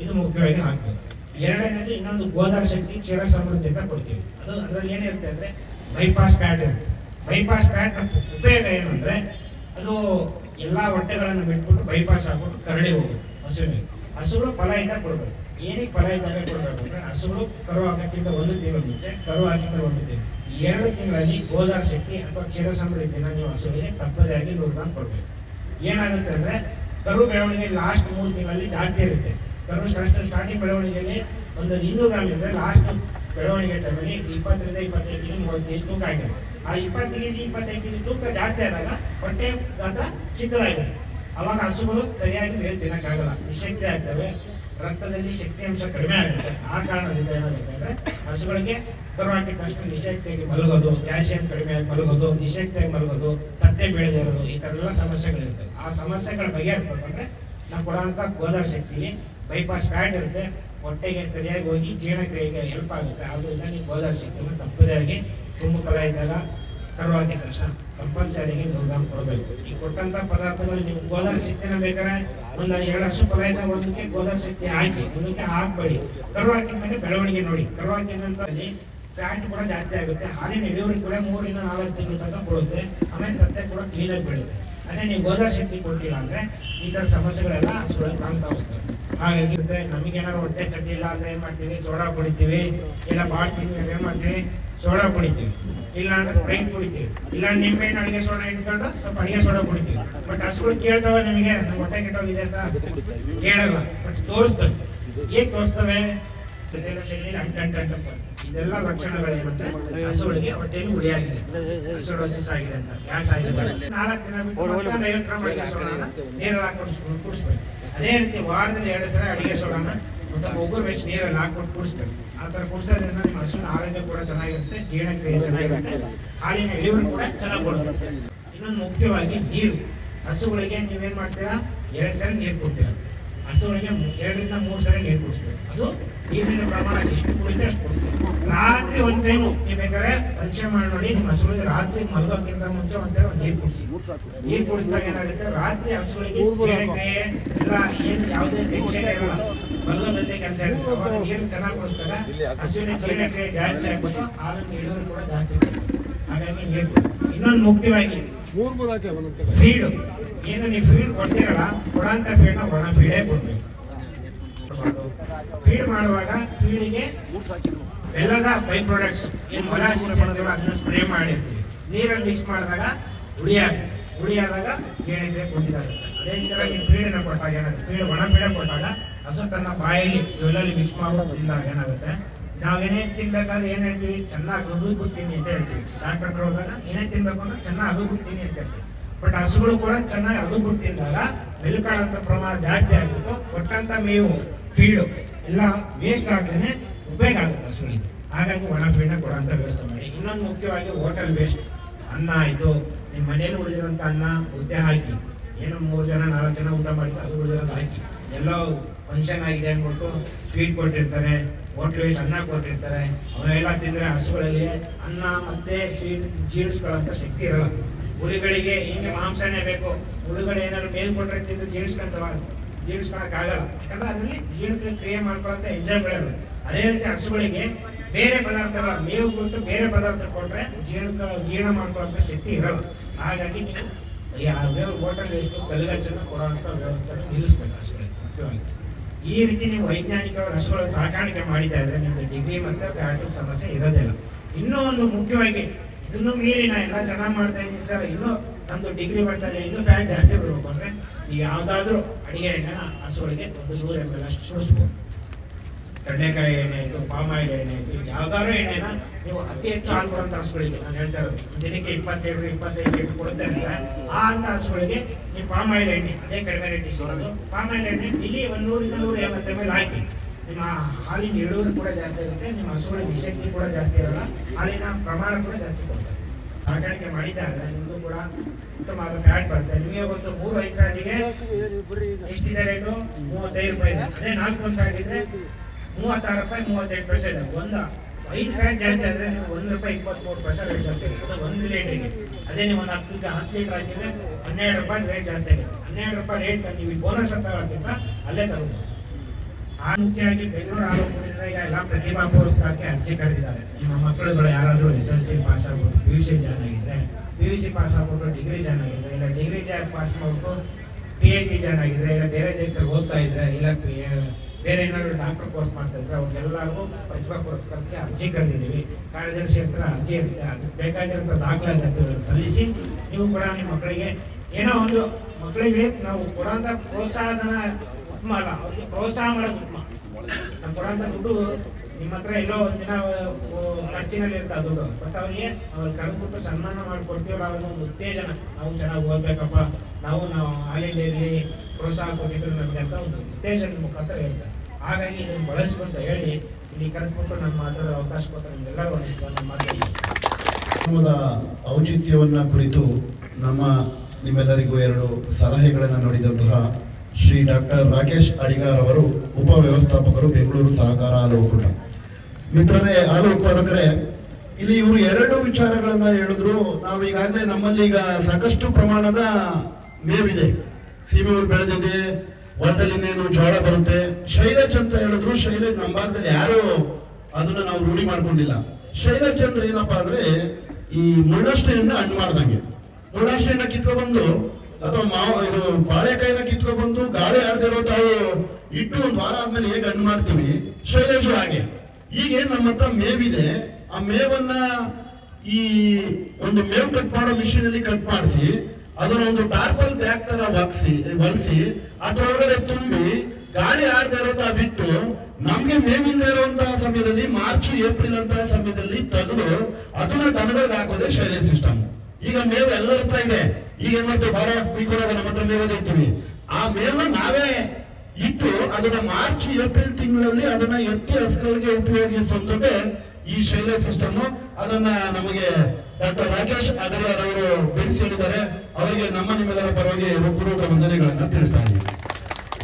ಇದು ಮುಖ್ಯವಾಗಿ ಹಾಕ್ಬೇಕು ಎರಡನೇದು ಇನ್ನೊಂದು ಗೋದಾರ ಶಕ್ತಿ, ಕ್ಷೀರ ಸಮೃದ್ಧಿ ಅಂತ ಕೊಡ್ತೀವಿ. ಅದು ಅದರಲ್ಲಿ ಏನಿರುತ್ತೆ ಅಂದ್ರೆ ಬೈಪಾಸ್ ಪ್ಯಾಟ್ ಬೈಪಾಸ್ ಪ್ಯಾಟ್ ಉಪಯೋಗ ಏನು ಅದು ಎಲ್ಲಾ ಹೊಟ್ಟೆಗಳನ್ನು ಬಿಟ್ಬಿಟ್ಟು ಬೈಪಾಸ್ ಆಗ್ಬಿಟ್ಟು ಕರಡಿ ಹೋಗುತ್ತೆ ಹಸುವಿಗೆ ಹಸುಗಳು ಫಲ ಇದ್ದಾಗ ಕೊಡ್ಬೇಕು. ಏನಕ್ಕೆ ಫಲ ಇದ್ದಾಗ ಕೊಡ್ಬೇಕು ಅಂದ್ರೆ ಹಸುಗಳು ಕರು ಹಾಕಕ್ಕಿಂತ ಒಂದು ತಿಂಗಳು ಮುಂಚೆ ಕರು ಹಾಕಿದ್ರೆ ಒಂದು ತಿಂಗಳು. ಎರಡು ತಿಂಗಳಲ್ಲಿ ಗೋದಾರ ಶಕ್ತಿ ಅಥವಾ ಕ್ಷೀರ ಸಮೃದ್ಧಿನ ನೀವು ಹಸುವಿಗೆ ತಪ್ಪದೇ ಆಗಿ ನೂರು ಗ್ರಾಮ್ ಕೊಡ್ಬೇಕು. ಏನಾಗುತ್ತೆ ಅಂದ್ರೆ ಕರು ಬೆಳವಣಿಗೆ ಲಾಸ್ಟ್ ಮೂರು ತಿಂಗಳಲ್ಲಿ ಜಾಸ್ತಿ ಇರುತ್ತೆ. ಕರು ಸ್ಟಾರ್ಟಿಂಗ್ ಬೆಳವಣಿಗೆಯಲ್ಲಿ ಒಂದು ಇನ್ನೂರು ಗ್ರಾಮ್ ಇದ್ರೆ ಲಾಸ್ಟ್ ಬೆಳವಣಿಗೆ ಟೈಮಲ್ಲಿ ಇಪ್ಪತ್ತರಿಂದ ಇಪ್ಪತ್ತೈದು ಕೆಜಿ ಮೂವತ್ತು ಕೆಜಿ ತೂಕ ಆಗಿದೆ. ಆ ಇಪ್ಪತ್ತು ಕೆಜಿ ಇಪ್ಪತ್ತೈದು ಕೆಜಿ ತೂಕ ಜಾಸ್ತಿ ಆದಾಗ ಹೊಟ್ಟೆ ಗಾತ್ರ ಚಿಕ್ಕದಾಗಿದೆ. ಅವಾಗ ಹಸುಗಳು ಸರಿಯಾಗಿ ಮೇಲೆ ತಿನ್ನಕ್ಕಾಗಲ್ಲ. ನಿಶಕ್ತಿ ಆಗ್ತವೆ. ರಕ್ತದಲ್ಲಿ ಶಕ್ತಿ ಅಂಶ ಕಡಿಮೆ ಆಗುತ್ತೆ. ಆ ಕಾರಣದಿಂದ ಏನಾಗುತ್ತೆ ಅಂದ್ರೆ ಹಸುಗಳಿಗೆ ಕರು ಹಾಕಿದ ತಕ್ಷಣ ನಿಶಕ್ತಿಯಾಗಿ ಮಲಗೋದು, ಕ್ಯಾಲ್ಸಿಯಂ ಕಡಿಮೆ ಆಗಿ ಮಲಗೋದು, ನಿಶಕ್ತಿಯಾಗಿ ಮಲಗೋದು ಸತ್ತೆ ಬೆಳೆದೇ ಇರೋದು, ಈ ತರ ಎಲ್ಲ ಸಮಸ್ಯೆಗಳಿರುತ್ತೆ ಆ ಸಮಸ್ಯೆಗಳ ಬಗೆಹರಿಸ್ಬೇಕು ಅಂದ್ರೆ ನಾವು ಕೊಡುವಂತ ಗೋದಾರ ಶಕ್ತಿ ಬೈಪಾಸ್ ಫ್ಯಾಟ್ ಇರುತ್ತೆ. ಹೊಟ್ಟೆಗೆ ಸರಿಯಾಗಿ ಹೋಗಿ ಜೀರ್ಣಕ್ರಿಯೆಗೆ ಹೆಲ್ಪ್ ಆಗುತ್ತೆ. ಆದ್ರಿಂದ ನೀವು ಗೋದಾರ ಶಕ್ತಿನ ತಪ್ಪದೇ ಆಗಿ ತುಂಬ ಫಲ ಇದ್ದಾಗ ಹಾಕಿದ ತಕ್ಷಣ ಕಂಪಲ್ಸರಿಗೆ ದುರ್ಗಾಮ್ ಕೊಡಬೇಕು. ಈ ಕೊಟ್ಟಂತ ಪದಾರ್ಥಗಳು ನೀವು ಗೋದಾರ ಶಕ್ತಿನ ಬೇಕಾದ್ರೆ ಒಂದು ಎರಡು ಹಸು ಫಲ ಇದ್ದಾಗ ಒಂದಕ್ಕೆ ಗೋದಾರ ಶಕ್ತಿ ಹಾಕಿ, ಒಂದಕ್ಕೆ ಹಾಕ್ಬೇಡಿ. ಕರು ಮೇಲೆ ಬೆಳವಣಿಗೆ ನೋಡಿ. ಕರು ಹಾಕಿದಂತಲ್ಲಿ ಫ್ಯಾಟ್ ಕೂಡ ಜಾಸ್ತಿ ಆಗುತ್ತೆ. ಹಾಲಿನ ಇಳುವರಿ ಕೂಡ ಮೂರಿಂದ ನಾಲ್ಕು ತಿಂಗಳ ತನಕ ಕೊಡುತ್ತೆ. ಆಮೇಲೆ ಸತ್ಯ ಕೂಡ ಕ್ಲೀನಾಗಿ ಬೆಳುತ್ತೆ ಅದೇ ನೀವು ಗೋದಾರ ಶಕ್ತಿ ಕೊಟ್ಟಿಲ್ಲ ಅಂದ್ರೆ ಈ ತರ ಸಮಸ್ಯೆಗಳೆಲ್ಲ ಸುಳ್ಳು ಕಾಣ್ತಾ ಹೋಗ್ತವೆ. ಹಾಗಾಗಿ ಮತ್ತೆ ನಮಗೆ ಏನಾದ್ರು ಹೊಟ್ಟೆ ಸಡ್ಡಿ ಇಲ್ಲ ಅಂದ್ರೆ ಏನ್ ಮಾಡ್ತೀವಿ ಸೋಡಾ ಕುಡಿತೀವಿ ಇಲ್ಲ ಬಾಳ್ ತಿಂತೀವಿ ಏನ್ ಮಾಡ್ತೀವಿ ಸೋಡಾ ಕುಡಿತೀವಿ ಇಲ್ಲ ಅಂದ್ರೆ ಸ್ಪ್ರೈಟ್ ಕುಡಿತೀವಿ ಇಲ್ಲ ನಿಂಬೆ ಅಡುಗೆ ಅಡಿಗೆ ಸೋಡಾ ಇಟ್ಕೊಂಡು ಸ್ವಲ್ಪ ಅಡಿಗೆ ಸೋಡಾ ಕುಡಿತೀವಿ ಬಟ್ ಹಸುಗಳು ಕೇಳ್ತಾವ ನಿಮಗೆ. ನಮ್ಮ ಹೊಟ್ಟೆ ಕೆಟ್ಟೋಗಿದೆ ಅಂತ ಕೇಳಲ್ಲ. ಬಟ್ ತೋರಿಸ್ತವೆ ಹೇಗ್ ತೋರಿಸ್ತವೆ? ಇದೆಲ್ಲ ಲಕ್ಷಣಗಳೇನಂದ್ರೆ ಹಸುಗಳಿಗೆ ಹೊಟ್ಟೆಯಲ್ಲಿ ಉಳಿಯಾಗಿದೆ ಅಸಿಡೋಸಿಸ್ ಆಗಿದೆ ಅಂತ. ಗ್ಯಾಸ್ ಆಗಿದೆ ನಾಲ್ಕು ದಿನ ಬಿಟ್ಟು ಗ್ರಾಮ್ ಅಡಿಗೆ ಸೋಡಾನ ನೀರಲ್ಲಿ ಹಾಕೊಂಡು ಕುಡಿಸ್ಬೇಕು. ಅದೇ ರೀತಿ ವಾರದಲ್ಲಿ ಎರಡು ಸಲ ಅಡಿಗೆ ಸೋಡಾನ ಸ್ವಲ್ಪ ಉಗುರು ಬೆಚ್ಚ ನೀರಲ್ಲಿ ಹಾಕೊಂಡು ಕೂಡಿಸ್ಬೇಕು. ಆ ತರ ಕುಡಿಸೋದ್ರಿಂದ ನಿಮ್ಮ ಹಸುವಿನ ಆರೋಗ್ಯ ಕೂಡ ಚೆನ್ನಾಗಿರುತ್ತೆ ಜೀರ್ಣಕ್ರಿಯೆ ಚೆನ್ನಾಗಿರುತ್ತೆ. ಹಾಲಿನ ಇಳುವರಿ ಕೂಡ ಚೆನ್ನಾಗಿ ಕೊಡುತ್ತೆ ಇನ್ನೊಂದು ಮುಖ್ಯವಾಗಿ ನೀರು. ಹಸುಗಳಿಗೆ ನೀವೇನ್ ಮಾಡ್ತೀರಾ? ಎರಡು ಸಲ ನೀರು ಕೊಡ್ತೀರಾ. ಹಸುಗಳಿಗೆ ಎರಡರಿಂದ ಮೂರು ಸಲ ನೀರು ಕುಡಿಸ್ಬೇಕು. ಅದು ನೀರಿನ ಪ್ರಮಾಣ ಎಷ್ಟು ಕುಡಿದ್ರೆ ಅಷ್ಟು ಕುಡಿಸ್ಬೇಕು ರಾತ್ರಿ ಒಂದು ಟೈಮು ನೀವು ಬೇಕಾದ್ರೆ ಪರೀಕ್ಷೆ ಮಾಡಿ ನೋಡಿ ನಿಮ್ಮ ಹಸುಗಳಿಗೆ ರಾತ್ರಿ ಮಲಗೋಕ್ಕಿಂತ ಮುಂಚೆ ಒಂದೇ ಒಂದು ನೀರು ಕುಡಿಸಿ. ನೀರು ಕುಡಿಸಿದಾಗ ಏನಾಗುತ್ತೆ? ರಾತ್ರಿ ಹಸುಗಳಿಗೆ ಇಲ್ಲ ಏನು ಯಾವುದೇ ಟೆನ್ಷನ್ ಇರಲ್ಲ. ಮಲಗೋದಂತೆ ಕೆಲಸ ಇರುತ್ತೆ. ಅವಾಗ ನೀರು ಚೆನ್ನಾಗಿ ಕುಡಿಸಿದಾಗ ಹಸುವಿನ ಜೀರ್ಣಕ್ರಿಯೆ ಜಾಸ್ತಿ ಆಗ್ಬೋದು. ಹಾಲಿನ ಇಳುವರಿ ಕೂಡ ಜಾಸ್ತಿ ಆಗುತ್ತೆ ಹಾಗಾಗಿ ನೀರು ಇನ್ನೊಂದು ಮುಖ್ಯವಾಗಿ ಫೀಡು ಏನು ನೀವು ಫೀಡ್ ಕೊಡ್ತೀರಲ್ಲ ಕೊಡಂತ ಫೀಡ್ನ ಒಣ ಫೀಡೇ ಕೊಡ್ಬೇಕು. ಫೀಡ್ ಮಾಡುವಾಗ ಫೀಡಿಗೆ ಬೆಲ್ಲದ ಬೈ ಪ್ರಾಡಕ್ಟ್ಸ್ ಅದನ್ನು ಸ್ಪ್ರೇ ಮಾಡಿರ್ತೀವಿ ನೀರಲ್ಲಿ ಮಿಕ್ಸ್ ಮಾಡಿದಾಗ ಹುಳಿಯಾಗ ಹುಳಿಯಾದಾಗ ಕೇಳಿದ್ರೆ ಕೊಟ್ಟಿದ್ದಾಗುತ್ತೆ ಅದೇ ಥರ ನೀವು ಫೀಡನ್ನ ಕೊಟ್ಟಾಗ ಏನಾಗುತ್ತೆ? ಫೀಡ್ ಒಣ ಫೀಡ ಕೊಟ್ಟಾಗ ಹಸು ತನ್ನ ಬಾಯಲ್ಲಿ ಜೊಲ್ಲಲ್ಲಿ ಮಿಕ್ಸ್ ಮಾಡ್ಬಿಟ್ಟು ತಿಂದಾಗ ಏನಾಗುತ್ತೆ? ನಾವೇನೇ ತಿನ್ಬೇಕಾದ್ರೆ ಏನು ಹೇಳ್ತೀವಿ? ಚೆನ್ನಾಗಿ ಅದು ಕೊಡ್ತೀನಿ ಅಂತ ಹೇಳ್ತೀವಿ. ಡಾಕ್ಟರ್ ಹೋದಾಗ ಏನೇ ತಿನ್ಬೇಕು ಅಂದ್ರೆ ಚೆನ್ನಾಗಿ ಅದು ತಿನ್ನಿ ಅಂತ ಹೇಳ್ತೀವಿ. ಬಟ್ ಹಸುಗಳು ಕೂಡ ಚೆನ್ನಾಗಿ ಅದು ತಿಂದಾಗ ಮೆಲುಕಾಳಂತ ಪ್ರಮಾಣ ಜಾಸ್ತಿ ಆಗಿತ್ತು ಕೊಟ್ಟಂತ ಮೇವು ಫೀಡು ಎಲ್ಲ ವೇಸ್ಟ್ ಆಗದೇನೆ ಉಪಯೋಗ ಆಗುತ್ತೆ ಹಸುಗಳಿಗೆ ಹಾಗಾಗಿ ಒಣ ಫೀಡ್ನ ಕೊಡೋಂಥ ವ್ಯವಸ್ಥೆ ಮಾಡಿ. ಇನ್ನೊಂದು ಮುಖ್ಯವಾಗಿ ಹೋಟೆಲ್ ವೇಸ್ಟ್ ಅನ್ನ ಆಯ್ತು ನಿಮ್ಮ ಮನೇಲಿ ಉಳಿದಿರುವಂತ ಅನ್ನ ಮುದ್ದೆ ಹಾಕಿ. ಏನು ಮೂರು ಜನ, ನಾಲ್ಕು ಜನ ಊಟ ಮಾಡ್ತಾರೆ ಅದು ಉಳಿದಿರೋದು ಹಾಕಿ. ಎಲ್ಲೋ ಫಂಕ್ಷನ್ ಆಗಿದೆ ಅಂದ್ಬಿಟ್ಟು ಸ್ವೀಟ್ ಕೊಟ್ಟಿರ್ತಾರೆ ಹೋಟ್ಲು ವೇಸ್ಟ್ ಅನ್ನ ಕೊಟ್ಟಿರ್ತಾರೆ. ಅವೆಲ್ಲ ತಿಂದ್ರೆ ಹಸುಗಳಲ್ಲಿ ಅನ್ನ ಮತ್ತೆ ಸ್ವೀಟ್ ಜೀರ್ಣಿಸ್ಕೊಳ್ಳೋಂಥ ಶಕ್ತಿ ಇರಲ್ಲ. ಹುಲಿಗಳಿಗೆ, ಹಿಂಗೆ ಮಾಂಸನೇ ಬೇಕು. ಹುಳುಗಳು ಏನಾದ್ರು ಮೇಲ್ ಕೊಟ್ರೆ ತಿಂದು ಜೀರ್ಣಿಸ್ಕೊಂತವ ಆಗಲ್ಲ. ಯಾಕಂದ್ರೆ ಅದರಲ್ಲಿ ಜೀರ್ಣ ಕ್ರಿಯೆ ಮಾಡ್ಕೊಳ್ಳೋಂಥ ಎಂಜಾಯ್ಗಳಿರಲ್ಲ ಅದೇ ರೀತಿ ಹಸುಗಳಿಗೆ ಬೇರೆ ಪದಾರ್ಥಗಳ, ಮೇವು ಕೊಟ್ಟು ಬೇರೆ ಪದಾರ್ಥ ಕೊಟ್ರೆ ಜೀರ್ಣ ಜೀರ್ಣ ಮಾಡ್ಕೊಳ್ಳೋಂಥ ಶಕ್ತಿ ಇರಲ್ಲ. ಹಾಗಾಗಿ ನೀವು ಯಾವ ಹೋಟೆಲ್ ಎಷ್ಟು ಕಲ್ಗಚ್ಚನ್ನು ಕೊಡುವಂಥ ವ್ಯವಸ್ಥೆ ನಿಲ್ಲಿಸ್ಬೇಕು ಹಸುಗಳಿಗೆ, ಮುಖ್ಯವಾಗಿ. ಈ ರೀತಿ ನೀವು ವೈಜ್ಞಾನಿಕವಾಗಿ ಹಸುಗಳ ಸಾಕಾಣಿಕೆ ಮಾಡಿದ್ದೆ ಇದ್ರೆ ನಿಮ್ಗೆ ಡಿಗ್ರಿ ಮತ್ತೆ ಬ್ಯಾಟ್ರಿ ಸಮಸ್ಯೆ ಇರೋದಿಲ್ಲ ಇನ್ನೂ ಒಂದು ಮುಖ್ಯವಾಗಿ ಇದನ್ನು ಮೀರಿ ನಾ ಎಲ್ಲ ಚೆನ್ನಾಗಿ ಮಾಡ್ತಾ ಇದ್ದೀನಿ ಸರ್. ಇನ್ನೂ ನಮ್ದು ಡಿಗ್ರಿ ಮಟ್ಟದಲ್ಲಿ ಇನ್ನೂ ಫ್ಯಾನ್ ಜಾಸ್ತಿ ಬರಬೇಕು ಅಂದರೆ ನೀವು ಯಾವ್ದಾದ್ರು ಅಡಿಗೆ ಎಣ್ಣೆನ ಹಸುಗಳಿಗೆ ಒಂದು ನೂರ ಎಂ ಎಲ್ ಅಷ್ಟು ಕಡಲೆಕಾಯಿ ಎಣ್ಣೆ ಆಯಿತು ಪಾಮ್ ಆಯಿಲ್ ಎಣ್ಣೆ ಆಯಿತು ಯಾವ್ದಾದ್ರು ಎಣ್ಣೆನ ನೀವು ಅತಿ ಹೆಚ್ಚು ಹಾಲು ಬರುವಂತ ಹಸುಗಳಿಗೆ, ನಾನು ಹೇಳ್ತಾ ಇರೋದು ದಿನಕ್ಕೆ ಇಪ್ಪತ್ತೆರಡು ಇಪ್ಪತ್ತೈದು ಲೀಟರ್ ಕೊಡುತ್ತೆ ಅಂತ, ಆ ಅಂತ ಹಸುಗಳಿಗೆ ನೀವು ಪಾಮ್ ಆಯಿಲ್ ಎಣ್ಣೆ, ಅದೇ ಕಡಿಮೆ ರೇಟ್ ಸೋರೋದು ಪಾಮ್ ಆಯಿಲ್ ಎಣ್ಣೆ ಇಲ್ಲಿ ಒಂದು ನೂರಿಂದ ನೂರ ಎಂಬತ್ತರ ಮೇಲೆ ಹಾಕಿ, ನಿಮ್ಮ ಹಾಲಿನ ಇಳುವರಿ ಕೂಡ ಜಾಸ್ತಿ ಇರುತ್ತೆ, ನಿಮ್ಮ ಹಸುಗಳ ವಿಷಕ್ತಿ ಕೂಡ ಜಾಸ್ತಿ ಇರಲ್ಲ, ಹಾಲಿನ ಪ್ರಮಾಣ ಕೂಡ ಜಾಸ್ತಿ ಕೊಡ್ತಾರೆ ಸಾಕಾಣಿಕೆ ಮಾಡಿದ್ದಾರೆ ಆದ್ರೆ ನಿಮ್ದು ಕೂಡ ಉತ್ತಮವಾದ ಫ್ಯಾಟ್ ಬರುತ್ತೆ. ನಿಮಗೆ ಒಂದು ಮೂರು ಐಕಾಡಿಗೆ ಎಷ್ಟಿದೆ ರೇಟು ಮೂವತ್ತೈದು ರೂಪಾಯಿ ಇದೆ. ಅದೇ ನಾಲ್ಕು ಒಂದು ಆಗಿದ್ರೆ ಮೂವತ್ತಾರು ರೂಪಾಯಿ, ಮೂವತ್ತೆಂಟು ಪೈಸೆ ಇದೆ. ಒಂದು, ಐದು ಫ್ಯಾಟ್ ಜಾಸ್ತಿ ಆದರೆ ನೀವು ಒಂದು ರೂಪಾಯಿ ಇಪ್ಪತ್ಮೂರು ಪೈಸೆ ರೇಟ್ ಜಾಸ್ತಿ ಆಗುತ್ತೆ. ಒಂದು ಲೀಟ್ರಿಗೆ ಅದೇ ನೀವು ಒಂದು ಹತ್ತು ಹತ್ತು ಲೀಟರ್ ಹಾಕಿದ್ರೆ ಹನ್ನೆರಡು ರೂಪಾಯಿ ರೇಟ್ ಜಾಸ್ತಿ ಆಗುತ್ತೆ. ಹನ್ನೆರಡು ರೂಪಾಯಿ ರೇಟ್ ನೀವು ಬೋನಸ್ ಅಂತ ಅಲ್ಲೇ ತಗೋಬೋದು ಆ ಮುಖ್ಯವಾಗಿ ಬೆಂಗಳೂರು ಆರೋಗ್ಯದಿಂದ ಈಗ ಎಲ್ಲ ಪ್ರತಿಭಾ ಪುರಸ್ಕಾರಕ್ಕೆ ಅರ್ಜಿ ಕರೆದಿದ್ದಾರೆ. ನಿಮ್ಮ ಮಕ್ಕಳುಗಳು ಯಾರಾದರೂ ಎಸ್ ಎಲ್ ಸಿ ಪಾಸ್ ಆಗ್ಬೋದು ಪಿ ಯು ಸಿ ಜಾಯ್ನ್ ಆಗಿದ್ರೆ ಪಿ ಯು ಸಿ ಪಾಸ್ ಆಗ್ಬಿಟ್ಟು ಡಿಗ್ರಿ ಜಾಯ್ನ್ ಆಗಿದ್ರೆ, ಇಲ್ಲ ಡಿಗ್ರಿ ಜಾಯ್ ಪಾಸ್ ಮಾಡ್ಬಿಟ್ಟು ಪಿ ಎಚ್ ಡಿ ಜಾಯ್ನ್ ಆಗಿದ್ರೆ, ಇಲ್ಲ ಬೇರೆ ದೇಶಕ್ಕೆ ಓದ್ತಾ ಇದ್ರೆ, ಇಲ್ಲ ಬೇರೆ ಏನಾದ್ರು ಡಾಕ್ಟರ್ ಕೋರ್ಸ್ ಮಾಡ್ತಾ ಇದ್ರೆ, ಅವ್ರಿಗೆಲ್ಲರಿಗೂ ಪ್ರತಿಭಾ ಪುರಸ್ಕಾರಕ್ಕೆ ಅರ್ಜಿ ಕರೆದಿದ್ದೀವಿ. ಕಾರ್ಯದರ್ಶಿ ಹತ್ರ ಅರ್ಜಿ ಇರುತ್ತೆ. ಅದಕ್ಕೆ ಬೇಕಾಗಿರೋ ದಾಖಲಾತಿ ಸಲ್ಲಿಸಿ, ನೀವು ಕೂಡ ನಿಮ್ಮ ಮಕ್ಕಳಿಗೆ ಏನೋ ಒಂದು ಮಕ್ಕಳಿಗೆ ನಾವು ಕೊಡೋಂಥ ಪ್ರೋತ್ಸಾಹಧನ ಉತ್ತಮ ಅಲ್ಲ ಪ್ರೋತ್ಸಾಹ ಮಾಡೋದು ಉತ್ತಮ ನಾವು ಕೊಡೋಂಥ ದುಡ್ಡು ನಿಮ್ಮ ಹತ್ರ ಎಲ್ಲೋ ಒಂದಿನ ಖರ್ಚಿನಲ್ಲಿ ಇರ್ತ ದುಡ್ಡು. ಬಟ್ ಅವ್ರಿಗೆ ಅವ್ರು ಕರೆದ್ಬಿಟ್ಟು ಸನ್ಮಾನ ಮಾಡಿಕೊಡ್ತೀವಲ್ಲ ಅವ್ರಿಗೆ ಒಂದು ಉತ್ತೇಜನ ನಾವು ಚೆನ್ನಾಗಿ ಓದ್ಬೇಕಪ್ಪ. ನಾವು ನಾವು ಆಲ್ ಇಂಡಿಯಲ್ಲಿ ಪ್ರೋತ್ಸಾಹ ಕೊಟ್ಟಿದ್ರು ನಮಗೆ ಅಂತ ಒಂದು ಉತ್ತೇಜನ ಮುಖಾಂತರ ಹೇಳ್ತಾರೆ ಹಾಗಾಗಿ ಇದನ್ನು ಬಳಸ್ಕೊಂತ ಹೇಳಿ ಇಲ್ಲಿ ಕರೆಸ್ಬಿಟ್ಟು ನಮ್ಮ ಮಾತಾಡೋ ಅವಕಾಶ ಕೊಟ್ಟರೆ ನಿಮ್ಗೆಲ್ಲರೂ ನಮ್ಮ ಮಾತಾಡಿ ಔಚಿತ್ಯವನ್ನ ಕುರಿತು ನಮ್ಮ ನಿಮ್ಮೆಲ್ಲರಿಗೂ ಎರಡು ಸಲಹೆಗಳನ್ನು ನೋಡಿದಂತಹ ಶ್ರೀ ಡಾಕ್ಟರ್ ರಾಕೇಶ್ ಅಡಿಗಾರ್ ಅವರು, ಉಪ ವ್ಯವಸ್ಥಾಪಕರು ಬೆಂಗಳೂರು ಸಹಕಾರ ಹಾಲು ಒಕ್ಕೂಟ ಮಿತ್ರರೇ ಹಾಲು ಉತ್ಪಾದಕರೇ ಇಲ್ಲಿ ಇವರು ಎರಡು ವಿಚಾರಗಳನ್ನ ಹೇಳಿದ್ರು. ನಾವು ಈಗಾಗಲೇ ನಮ್ಮಲ್ಲಿ ಈಗ ಸಾಕಷ್ಟು ಪ್ರಮಾಣದ ಮೇವಿದೆ. ಸೀಮೆ ಊರು ಬೆಳೆದಿದೆ, ಹೊಲದಲ್ಲಿ ಇನ್ನೇನು ಜೋಳ ಬರುತ್ತೆ. ಶೈಲಜ್ ಅಂತ ಹೇಳಿದ್ರು, ಶೈಲಜ್ ನಮ್ಮ ಭಾಗದಲ್ಲಿ ಯಾರು ಅದನ್ನ ನಾವು ರೂಢಿ ಮಾಡ್ಕೊಂಡಿಲ್ಲ. ಶೈಲಜ್ ಅಂದ್ರೆ ಏನಪ್ಪಾ ಅಂದ್ರೆ ಈ ಮುಳ್ಳಷ್ಟೆಯನ್ನ ಹಣ್ಣು ಮಾಡ್ದಂಗೆ. ಮುಳ್ಳಷ್ಟೆಯನ್ನ ಕಿತ್ಕೊಬಂದು ಅಥವಾ ಮಾವ, ಇದು ಬಾಳೆಕಾಯಿನ ಕಿತ್ಕೊಬಂದು ಗಾಳಿ ಆಡದಿರೋ ತಾವು ಇಟ್ಟು ಒಂದು ವಾರ ಆದ್ಮೇಲೆ ಹೇಗೆ ಹಣ್ಣು ಮಾಡ್ತೀವಿ? ಶೈಲೇಶು ಹಾಗೆ. ಈಗ ನಮ್ಮ ಹತ್ರ ಮೇವಿದೆ. ಆ ಮೇವನ್ನ ಈ ಒಂದು ಮೇವು ಕಟ್ ಮಾಡೋ ಮಿಷಿನ್ ಅಲ್ಲಿ ಕಟ್ ಮಾಡಿಸಿ, ಅದನ್ನ ಒಂದು ಟಾರ್ಪಲ್ ಬ್ಯಾಗ್ ತರ ಒಗ್ಸಿ ಒಲಿಸಿ ಅದ್ರೊಳಗಡೆ ತುಂಬಿ ಗಾಳಿ ಆಡದೆ ತಾ ಬಿಟ್ಟು ನಮ್ಗೆ ಮೇವಿಲ್ಲದೆ ಇರುವಂತಹ ಸಮಯದಲ್ಲಿ ಮಾರ್ಚ್ ಏಪ್ರಿಲ್ ಅಂತಹ ಸಮಯದಲ್ಲಿ ತೆಗೆದು ಅದನ್ನ ದನಗಳಿಗೆ ಹಾಕೋದೇ ಶೈಲಿ ಸಿಸ್ಟಮ್ ಈಗ ಮೇವು ಎಲ್ಲರ ಇದೆ. ಈಗ ಏನ್ ಮಾಡ್ತೀವಿ? ಬಾರ ಬೀಕೊಳಗ ನಮ್ಮ ಹತ್ರ ಮೇವದ ಇರ್ತೀವಿ ಆ ಮೇವನ್ನ ನಾವೇ ಇಟ್ಟು ಅದನ್ನ ಮಾರ್ಚ್, ಏಪ್ರಿಲ್ ತಿಂಗಳಲ್ಲಿ ಅದನ್ನ ಎತ್ತಿ ಹಸುಗಳಿಗೆ ಉಪಯೋಗಿಸುವಂತದ್ದೇ ಈ ಶೈಲ ಸಿಸ್ಟಮ್ ಅದನ್ನ ನಮಗೆ ಡಾಕ್ಟರ್ ರಾಕೇಶ್ ಅಗರ್ವಾಲ್ ಅವರು ಬಿಡಿಸಿ ಹೇಳಿದ್ದಾರೆ. ಅವರಿಗೆ ನಮ್ಮ ನಿಮ್ಮೆಲ್ಲರ ಪರವಾಗಿ ಹೃತ್ಪೂರ್ವಕ ವಂದನೆಗಳನ್ನ ತಿಳಿಸ್ತಾ ಇದ್ದೀವಿ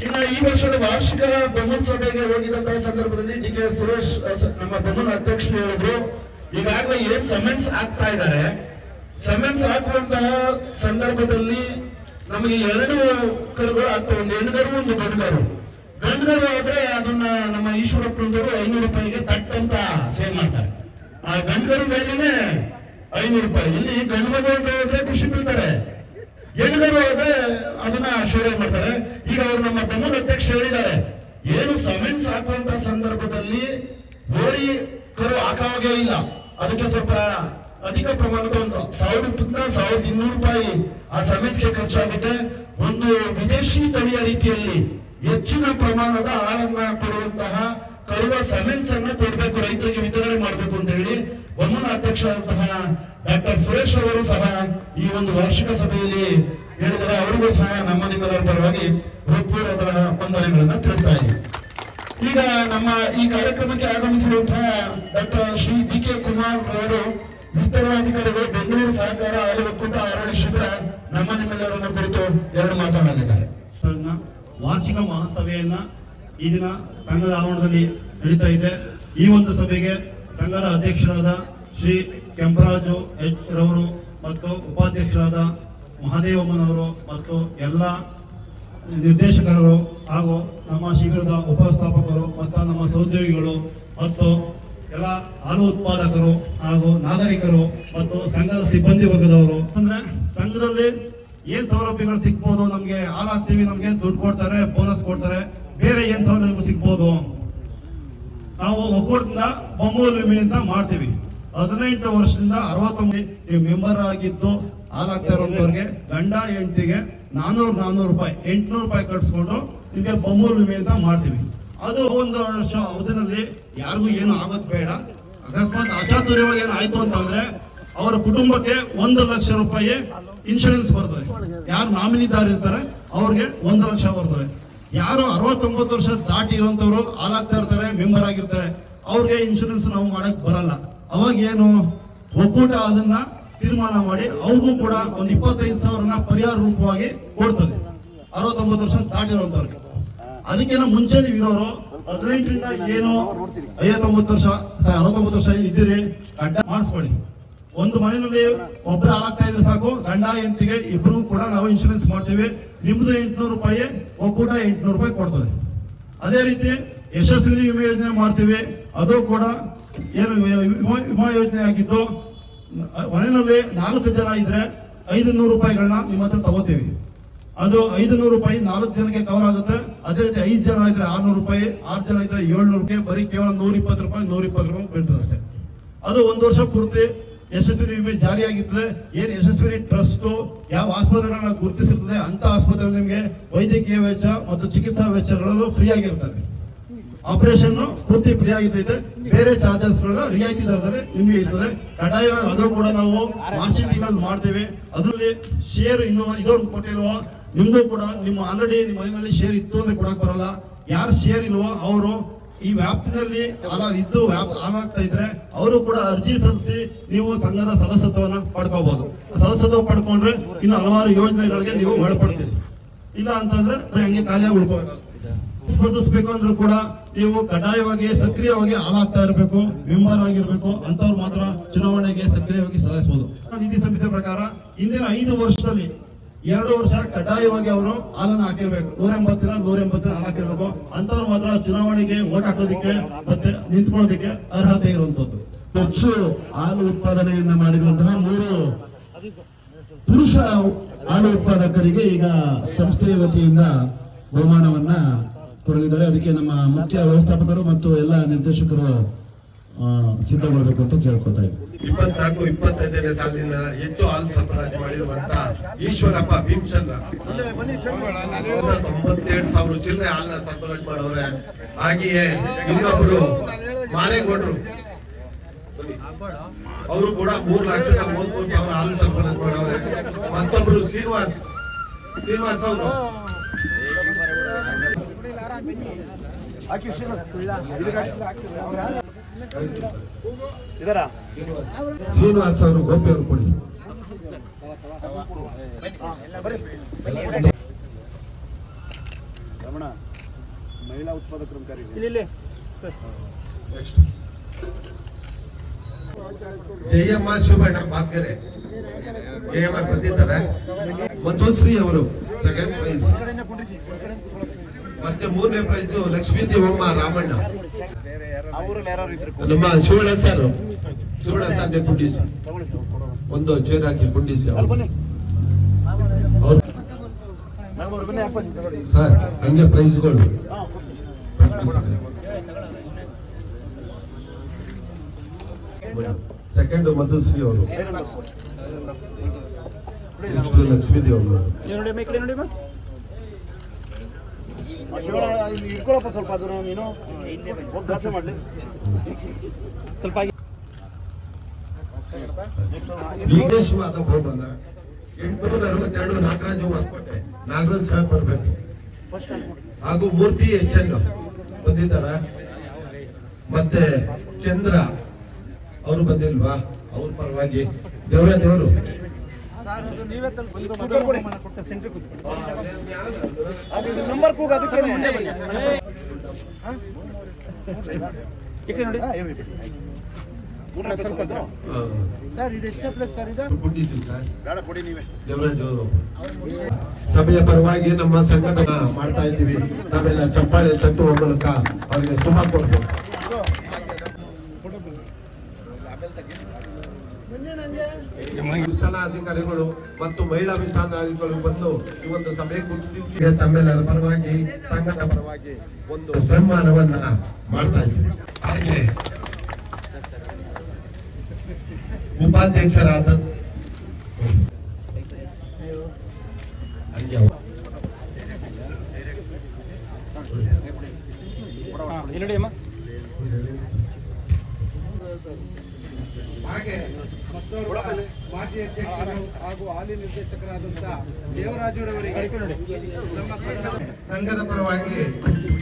ಇನ್ನು ಈ ವರ್ಷದ ವಾರ್ಷಿಕ ಬೊಮ್ಮನ್ ಸಭೆಗೆ ಹೋಗಿದಂತಹ ಸಂದರ್ಭದಲ್ಲಿ ಡಿ ಕೆ ಸುರೇಶ್ ನಮ್ಮ ಬೊಮ್ಮನ್ ಅಧ್ಯಕ್ಷರು ಹೇಳಿದ್ರು. ಈಗಾಗಲೇ ಏನ್ ಸಮೆನ್ಸ್ ಆಗ್ತಾ ಇದ್ದಾರೆ ಸಮೆನ್ಸ್ ಹಾಕುವಂತಹ ಸಂದರ್ಭದಲ್ಲಿ ನಮಗೆ ಎರಡು ಕರುಗಳು ಆಗ್ತವೆ ಒಂದು ಹೆಣ್ಗರು ಒಂದು ಗಂಡುಗರು ಗಂಡುಗರು ಆದ್ರೆ ಅದನ್ನ ನಮ್ಮ ಈಶ್ವರಪ್ಪನವರು ಐನೂರು ರೂಪಾಯಿಗೆ ತಟ್ ಅಂತ ಸೇಲ್ ಮಾಡ್ತಾರೆ. ಆ ಗಂಡುಗರು ಮೇಲೆ ಐನೂರು ರೂಪಾಯಿ. ಇಲ್ಲಿ ಗಂಡು ಮಗು ಅಂತ ಹೋದ್ರೆ ಖುಷಿ ಬೀಳ್ತಾರೆ ಹೆಣ್ಗರು ಆದ್ರೆ ಅದನ್ನ ಶೋಧನೆ ಮಾಡ್ತಾರೆ? ಈಗ ಅವರು ನಮ್ಮ ಬಮನ್ ಅಧ್ಯಕ್ಷ ಹೇಳಿದ್ದಾರೆ. ಏನು ಸಮೆನ್ಸ್ ಹಾಕುವಂತ ಸಂದರ್ಭದಲ್ಲಿ ಹೋರಿ ಕರು ಹಾಕುವಾಗೇ ಇಲ್ಲ. ಅದಕ್ಕೆ ಸ್ವಲ್ಪ ಅಧಿಕ ಪ್ರಮಾಣದ ಒಂದು ಇಪ್ಪತ್ತ ಸಾವಿರದ ಇನ್ನೂರು ರೂಪಾಯಿ ಆ ಸಮಿತಿಗೆ ಖರ್ಚಾಗುತ್ತೆ. ಒಂದು ವಿದೇಶಿ ತಳಿಯ ರೀತಿಯಲ್ಲಿ ಹೆಚ್ಚಿನ ಪ್ರಮಾಣದ ಹಾಲನ್ನ ಕೊಡುವಂತಹ ಕಳುವ ಸಮೆನ್ಸ್ ಅನ್ನ ಕೊಡಬೇಕು, ರೈತರಿಗೆ ವಿತರಣೆ ಮಾಡಬೇಕು ಅಂತ ಹೇಳಿ ಬೊಮ್ಮನ ಅಧ್ಯಕ್ಷರಾದಂತಹ ಡಾಕ್ಟರ್ ಸುರೇಶ್ ಅವರು ಸಹ ಈ ಒಂದು ವಾರ್ಷಿಕ ಸಭೆಯಲ್ಲಿ ಹೇಳಿದರೆ ಅವರಿಗೂ ಸಹ ನಮ್ಮ ನಿಮ್ಮೆಲ್ಲರ ಪರವಾಗಿ ಹೃತ್ಪೂರ್ವದ ವಂದನೆಗಳನ್ನ ತಿಳಿಸ್ತಾ ಈಗ ನಮ್ಮ ಈ ಕಾರ್ಯಕ್ರಮಕ್ಕೆ ಆಗಮಿಸಿರುವಂತಹ doctor Shri D K Kumar ಅವರು ವಿಸ್ತರಣಾಧಿಕಾರಿಗಳು ಬೆಂಗಳೂರು ಸಹಕಾರ ಹಾಲು ಒಕ್ಕೂಟ ಆರೋಗ್ಯ ನಮ್ಮ ನಿಮ್ಮೆಲ್ಲರನ್ನ ಕುರಿತು ಎರಡು ಮಾತನಾಡಲಿದ್ದಾರೆ ವಾರ್ಷಿಕ ಮಹಾಸಭೆಯನ್ನ ಈ ದಿನ ಸಂಘದ ಆವರಣದಲ್ಲಿ ನಡೀತಾ ಇದೆ. ಈ ಒಂದು ಸಭೆಗೆ ಸಂಘದ ಅಧ್ಯಕ್ಷರಾದ ಶ್ರೀ ಕೆಂಪರಾಜು ಎಚ್ ರವರು ಮತ್ತು ಉಪಾಧ್ಯಕ್ಷರಾದ ಮಹಾದೇವಮ್ಮನವರು ಮತ್ತು ಎಲ್ಲ ನಿರ್ದೇಶಕರು ಹಾಗೂ ನಮ್ಮ ಶಿಬಿರದ ಉಪಸ್ಥಾಪಕರು ಮತ್ತು ನಮ್ಮ ಸಹೋದ್ಯೋಗಿಗಳು ಮತ್ತು ಎಲ್ಲ ಹಾಲು ಉತ್ಪಾದಕರು ಹಾಗೂ ನಾಗರಿಕರು ಮತ್ತು ಸಂಘದ ಸಿಬ್ಬಂದಿ ವರ್ಗದವರು. ಅಂದ್ರೆ ಸಂಘದಲ್ಲಿ ಏನ್ ಸೌಲಭ್ಯಗಳು ಸಿಗ್ಬೋದು? ನಮ್ಗೆ ಹಾಲು ಹಾಕ್ತೀವಿ, ನಮ್ಗೆ ದುಡ್ಡು ಕೊಡ್ತಾರೆ, ಬೋನಸ್ ಕೊಡ್ತಾರೆ. ಬೇರೆ ಏನ್ ಸೌಲಭ್ಯ ಸಿಗ್ಬೋದು? ನಾವು ಒಕ್ಕೂಟದಿಂದ ಬೊಮ್ಮೂಲ್ ವಿಮೆ ಅಂತ ಮಾಡ್ತೀವಿ. ಹದಿನೆಂಟು ವರ್ಷದಿಂದ ಅರವತ್ತೊಂದು ನೀವು ಮೆಂಬರ್ ಆಗಿದ್ದು ಹಾಲಾಗ್ತಾ ಇರೋಂಥವ್ರಿಗೆ ಗಂಡ ಹೆಂಡತಿಗೆ ನಾನೂರು ನಾನೂರು ರೂಪಾಯಿ, ಎಂಟ್ನೂರು ರೂಪಾಯಿ ಕಟ್ಸ್ಕೊಂಡು ನಿಮಗೆ ಬೊಮ್ಮೂಲ್ ವಿಮೆ ಮಾಡ್ತೀವಿ. ಅದು ಒಂದು ವರ್ಷ ಅವಧಿನಲ್ಲಿ ಯಾರಿಗೂ ಏನು ಆಗೋದು ಬೇಡ. ಅಕಸ್ಮಾತ್ ಅಚಾತುರ್ಯವಾಗಿ ಏನು ಆಯ್ತು ಅಂತಂದ್ರೆ ಅವರ ಕುಟುಂಬಕ್ಕೆ ಒಂದು ಲಕ್ಷ ರೂಪಾಯಿ ಇನ್ಶೂರೆನ್ಸ್ ಬರ್ತದೆ. ಯಾರು ನಾಮಿನಿದಾರ ಇರ್ತಾರೆ, ಅವ್ರಿಗೆ ಒಂದು ಲಕ್ಷ ಬರ್ತದೆ. ಯಾರು ಅರವತ್ತೊಂಬತ್ತು ವರ್ಷ ದಾಟಿ ಇರುವಂತವ್ರು ಹಾಲಾಗ್ತಾ ಇರ್ತಾರೆ ಮೆಂಬರ್ ಆಗಿರ್ತಾರೆ, ಅವ್ರಿಗೆ ಇನ್ಶೂರೆನ್ಸ್ ನಾವು ಮಾಡಕ್ ಬರಲ್ಲ. ಅವಾಗ ಏನು ಒಕ್ಕೂಟ ಅದನ್ನ ತೀರ್ಮಾನ ಮಾಡಿ ಅವ್ರಿಗೂ ಕೂಡ ಒಂದು ಇಪ್ಪತ್ತೈದು ಸಾವಿರನ ಪರಿಹಾರ ರೂಪವಾಗಿ ಕೊಡ್ತದೆ. ಅರವತ್ತೊಂಬತ್ತು ವರ್ಷ ದಾಟಿರುವಂತವ್ರಿಗೆ ಅದಕ್ಕಿಂತ ಮುಂಚೆ ನೀವು ಇರೋರು ಹದಿನೆಂಟರಿಂದ ಏನು, ಐವತ್ತೊಂಬತ್ತು ವರ್ಷ ಅರವತ್ತೊಂಬತ್ತು ವರ್ಷ ಇದ್ದೀರಿ ಗಡ್ಡ ಮಾಡಿಸ್ಕೊಳ್ಳಿ. ಒಂದು ಮನೆಯಲ್ಲಿ ಒಬ್ಬರು ಹಾಳಾಗ್ತಾ ಇದ್ರೆ ಸಾಕು, ಗಂಡ, ಹೆಂಡತಿಗೆ ಇಬ್ರು ಕೂಡ ನಾವು ಇನ್ಶೂರೆನ್ಸ್ ಮಾಡ್ತೀವಿ. ನಿಮ್ದು ಎಂಟುನೂರು ರೂಪಾಯಿ ಒಕ್ಕೂಟ ಎಂಟುನೂರು ರೂಪಾಯಿ ಕೊಡ್ತದೆ. ಅದೇ ರೀತಿ ಯಶಸ್ವಿನಿ ವಿಮೆ ಯೋಜನೆ ಮಾಡ್ತೀವಿ. ಅದು ಕೂಡ ಏನು ವಿಮಾ ಯೋಜನೆ ಆಗಿದ್ದು, ಮನೆಯಲ್ಲಿ ನಾಲ್ಕು ಜನ ಇದ್ರೆ ಐದು ನೂರು ರೂಪಾಯಿಗಳನ್ನ ನಿಮ್ಮ ಹತ್ರ ತಗೋತೀವಿ. ಅದು ಐದು ನೂರು ರೂಪಾಯಿ ನಾಲ್ಕು ಜನಕ್ಕೆ ಕವರ್ ಆಗುತ್ತೆ. ಅದೇ ರೀತಿ ಐದು ಜನ ಇದ್ರೆ ಆರ್ನೂರು ರೂಪಾಯಿ, ಆರು ಜನ ಇದ್ರೆ ಏಳ್ನೂರು ರೂಪಾಯಿ, ಬರೀ ಕೇವಲ ನೂರ ಇಪ್ಪತ್ತು ರೂಪಾಯಿ ನೂರ ಇಪ್ಪತ್ತು ರೂಪಾಯಿ ಬೀಳ್ತದೆ ಅಷ್ಟೇ. ಅದು ಒಂದು ವರ್ಷ ಪೂರ್ತಿ ಯಶಸ್ವಿನಿ ವಿಮೆ ಜಾರಿಯಾಗಿರ್ತದೆ. ಏನ್ ಯಶಸ್ವಿನಿ ಟ್ರಸ್ಟ್, ಯಾವ ಆಸ್ಪತ್ರೆಗಳನ್ನ ಗುರುತಿಸಿರ್ತದೆ, ಅಂತ ಆಸ್ಪತ್ರೆ ನಿಮಗೆ ವೈದ್ಯಕೀಯ ವೆಚ್ಚ ಮತ್ತು ಚಿಕಿತ್ಸಾ ವೆಚ್ಚಗಳು ಫ್ರೀ ಆಗಿರ್ತದೆ. ಆಪರೇಷನ್ ಪೂರ್ತಿ ಫ್ರೀ ಆಗಿರ್ತೈತೆ. ಬೇರೆ ಚಾರ್ಜಸ್ ರಿಯಾಯಿತಿ ದರದಲ್ಲಿ ನಿಮಗೆ ಇರ್ತದೆ. ಕಡ್ಡಾಯವಾಗಿ ಅದು ಕೂಡ ನಾವು ಮಾರ್ಚ್ ತಿಂಗಳಲ್ಲಿ ಮಾಡ್ತೇವೆ. ಅದರಲ್ಲಿ ಶೇರ್ ಇನ್ನೂ ಇದೊಂದು ಕೊಟ್ಟಿಲ್ವೋ ನಿಮ್ಗೂ ಕೂಡ ನಿಮ್ಮ ಆಲ್ರೆಡಿ ನಿಮ್ಮ ಮನೆಯಲ್ಲಿ ಶೇರ್ ಇತ್ತು ಅಂದ್ರೆ ಕೊಡಕ್ ಬರಲ್ಲ. ಯಾರು ಶೇರ್ ಇಲ್ವೋ ಅವರು ಈ ವ್ಯಾಪ್ತಿನಲ್ಲಿ ಇದ್ದು ಹಾಲಾಗ್ತಾ ಇದ್ರೆ ಅವರು ಕೂಡ ಅರ್ಜಿ ಸಲ್ಲಿಸಿ ನೀವು ಸಂಘದ ಸದಸ್ಯತ್ವವನ್ನ ಪಡ್ಕೋಬಹುದು ಸದಸ್ಯತ್ವ ಪಡ್ಕೊಂಡ್ರೆ ಇನ್ನು ಹಲವಾರು ಯೋಜನೆಗಳಿಗೆ ನೀವು ಒಳಪಡ್ತೀರಿ. ಇಲ್ಲ ಅಂತಂದ್ರೆ ಬರೀ ಹಂಗೆ ಖಾಲಿಯಾಗಿ ಉಳ್ಕೋಬೇಕು. ಸ್ಪರ್ಧಿಸ್ಬೇಕು ಅಂದ್ರೂ ಕೂಡ ನೀವು ಕಡ್ಡಾಯವಾಗಿ, ಸಕ್ರಿಯವಾಗಿ ಹಾಲಾಗ್ತಾ ಇರಬೇಕು, ಮೆಂಬರ್ ಆಗಿರ್ಬೇಕು ಅಂತವ್ರು ಮಾತ್ರ ಚುನಾವಣೆಗೆ ಸಕ್ರಿಯವಾಗಿ ಸದಾಯಿಸಬಹುದು ನೀತಿ ಸಂಹಿತೆ ಪ್ರಕಾರ ಹಿಂದಿನ ಐದು ವರ್ಷದಲ್ಲಿ ಎರಡು ವರ್ಷ ಕಡ್ಡಾಯವಾಗಿ ಅವರು ಹಾಲನ್ನು ಹಾಕಿರ್ಬೇಕು. ನೂರ ಎಂಬತ್ತಿನ ನೂರ ಎಂಬತ್ತಿನ ಹಾಲು ಹಾಕಿರ್ಬೇಕು. ಅಂತವ್ರು ಮಾತ್ರ ಚುನಾವಣೆಗೆ ಓಟ್ ಹಾಕೋದಿಕ್ಕೆ ಮತ್ತೆ ನಿಂತ್ಕೊಳ್ಳೋದಿಕ್ಕೆ ಅರ್ಹತೆ ಇರುವಂತದ್ದು ಹೆಚ್ಚು ಹಾಲು ಉತ್ಪಾದನೆಯನ್ನ ಮಾಡಿರುವಂತಹ ಮೂರು ಪುರುಷ ಹಾಲು ಉತ್ಪಾದಕರಿಗೆ ಈಗ ಸಂಸ್ಥೆಯ ವತಿಯಿಂದ ಬಹುಮಾನವನ್ನ ಕೊಡಲಿದ್ದಾರೆ. ಅದಕ್ಕೆ ನಮ್ಮ ಮುಖ್ಯ ವ್ಯವಸ್ಥಾಪಕರು ಮತ್ತು ಎಲ್ಲ ನಿರ್ದೇಶಕರು ಆ, ಸಿದ್ಧಗೊಳ್ಬೇಕು ಅಂತ ಕೇಳ್ಕೊತಾ ಇದ್ದೀವಿ ಇಪ್ಪತ್ನಾಲ್ಕು ಇಪ್ಪತ್ತೈದನೇ ಸಾಲಿನ ಹೆಚ್ಚು ಹಾಲು ಸರಬರಾಜು ಮಾಡಿರುವಂತ ಈಶ್ವರಪ್ಪ ಭೀಮ್ಸನ್ನ ತೊಂಬತ್ತೇಳು ಸಾವಿರ ಚಿಲ್ಲರೆ ಹಾಲನ್ನ ಸರಬರಾಜು ಮಾಡವ್ರೆ ಹಾಗೆಯೇ ಇನ್ನೊಬ್ರು ಮಾರೇಗೌಡರು. ಅವರು ಕೂಡ ಮೂರ್ ಲಕ್ಷದ ಮೂವತ್ಮೂರು ಸಾವಿರ ಹಾಲು ಸರಬರಾಜು ಮಾಡವ್ರೆ ಮತ್ತೊಬ್ರು ಶ್ರೀನಿವಾಸ್ ಶ್ರೀನಿವಾಸ್ ಅವರು. ಹಾಕಿ ಇದರ? ಶ್ರೀನಿವಾಸ್ ಅವರು ಗೋಪಿ ಅವರು ಕೊಡಿ. ರಮಣ ಮಹಿಳಾ ಉತ್ಪಾದಕರು ಕರೀರಿ. ಜಯಮ್ಮ ಶಿವಣ್ಣ ಬಾಗ್ಗೆರೆ ಜಯಮ್ಮ ಬಂದಿದ್ದಾರೆ ಮಧುಶ್ರೀ ಅವರು ಸೆಕೆಂಡ್ ಪ್ರೈಸ್. ಮತ್ತೆ ಮೂರನೇ ಪ್ರೈಸ್ ಲಕ್ಷ್ಮೀ ದೇವಮ್ಮ ರಾಮಣ್ಣ. ನಮ್ಮ ಶಿವಣ್ಣ ಸರ್ ಶಿವಣ್ಣ ಸರ್ ಕುಂಡಿಸಿ. ಒಂದು ಚೇರ್ ಹಾಕಿ ಕುಂಡಿಸಿ ಸರ್ ಹಂಗೆ ಪ್ರೈಸ್ಗಳು ಹಾ, ಕೊಡಿ. ಸೆಕೆಂಡ್ ಮಧುಶ್ರೀ ಅವರು. ನೆಕ್ಸ್ಟ್ ಅವರು ಇಟ್ಕೊಳಪ್ಪ ಸ್ವಲ್ಪ ಅದನ್ನ ನೀನು ಮಾಡ್ಲಿ ಭವನ ಎಂಟುನೂರ ಅರವತ್ತೆರಡು ನಾಗರಾಜು ಹೊಸಕೋಟೆ ನಾಗರಾಜ್ ಸರ್ ಬರ್ಬೇಕು. ಹಾಗೂ ಮೂರ್ತಿ ಎಚ್ ಎನ್ ಬಂದಿದ್ದಾರ? ಮತ್ತೆ ಚಂದ್ರ ಅವರು ಬಂದಿಲ್ವಾ? ಅವ್ರ ಪರವಾಗಿ. ದೇವರೇ ದೇವರು. ಸಭೆಯ ಪರವಾಗಿ ನಮ್ಮ ಸಂಘದ ಮಾಡ್ತಾ ಇದ್ದೀವಿ. ನಾವೆಲ್ಲ ಚಪ್ಪಾಳೆ ತಟ್ಟುವ ಮೂಲಕ ಅವರಿಗೆ ಶುಭ ಕೊಡ್ಬೇಕು ಅಧಿಕಾರಿಗಳು ಮತ್ತು ಮಹಿಳಾ ವಿಸ್ತರಣಾಧಿಕಾರಿಗಳು ಬಂದು ಈ ಒಂದು ಸಭೆ ಗುರುತಿಸಿ ತಮ್ಮೆಲ್ಲರ ಪರವಾಗಿ ಸಂಘದ ಪರವಾಗಿ ಒಂದು ಸನ್ಮಾನವನ್ನ ಮಾಡ್ತಾ ಇದ್ದೀವಿ. ಹಾಗೆ ಉಪಾಧ್ಯಕ್ಷರಾದ ಹಂಗೆ ಮಾಜಿ ಅಧ್ಯಕ್ಷರು ಹಾಗೂ ಹಾಲಿ ನಿರ್ದೇಶಕರಾದಂತಹ ದೇವರಾಜುರವರಿಗೆ ನಮ್ಮ ಸಂಘದ ಪರವಾಗಿ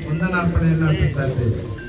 ವಂದನಾರ್ಪಣೆಯನ್ನು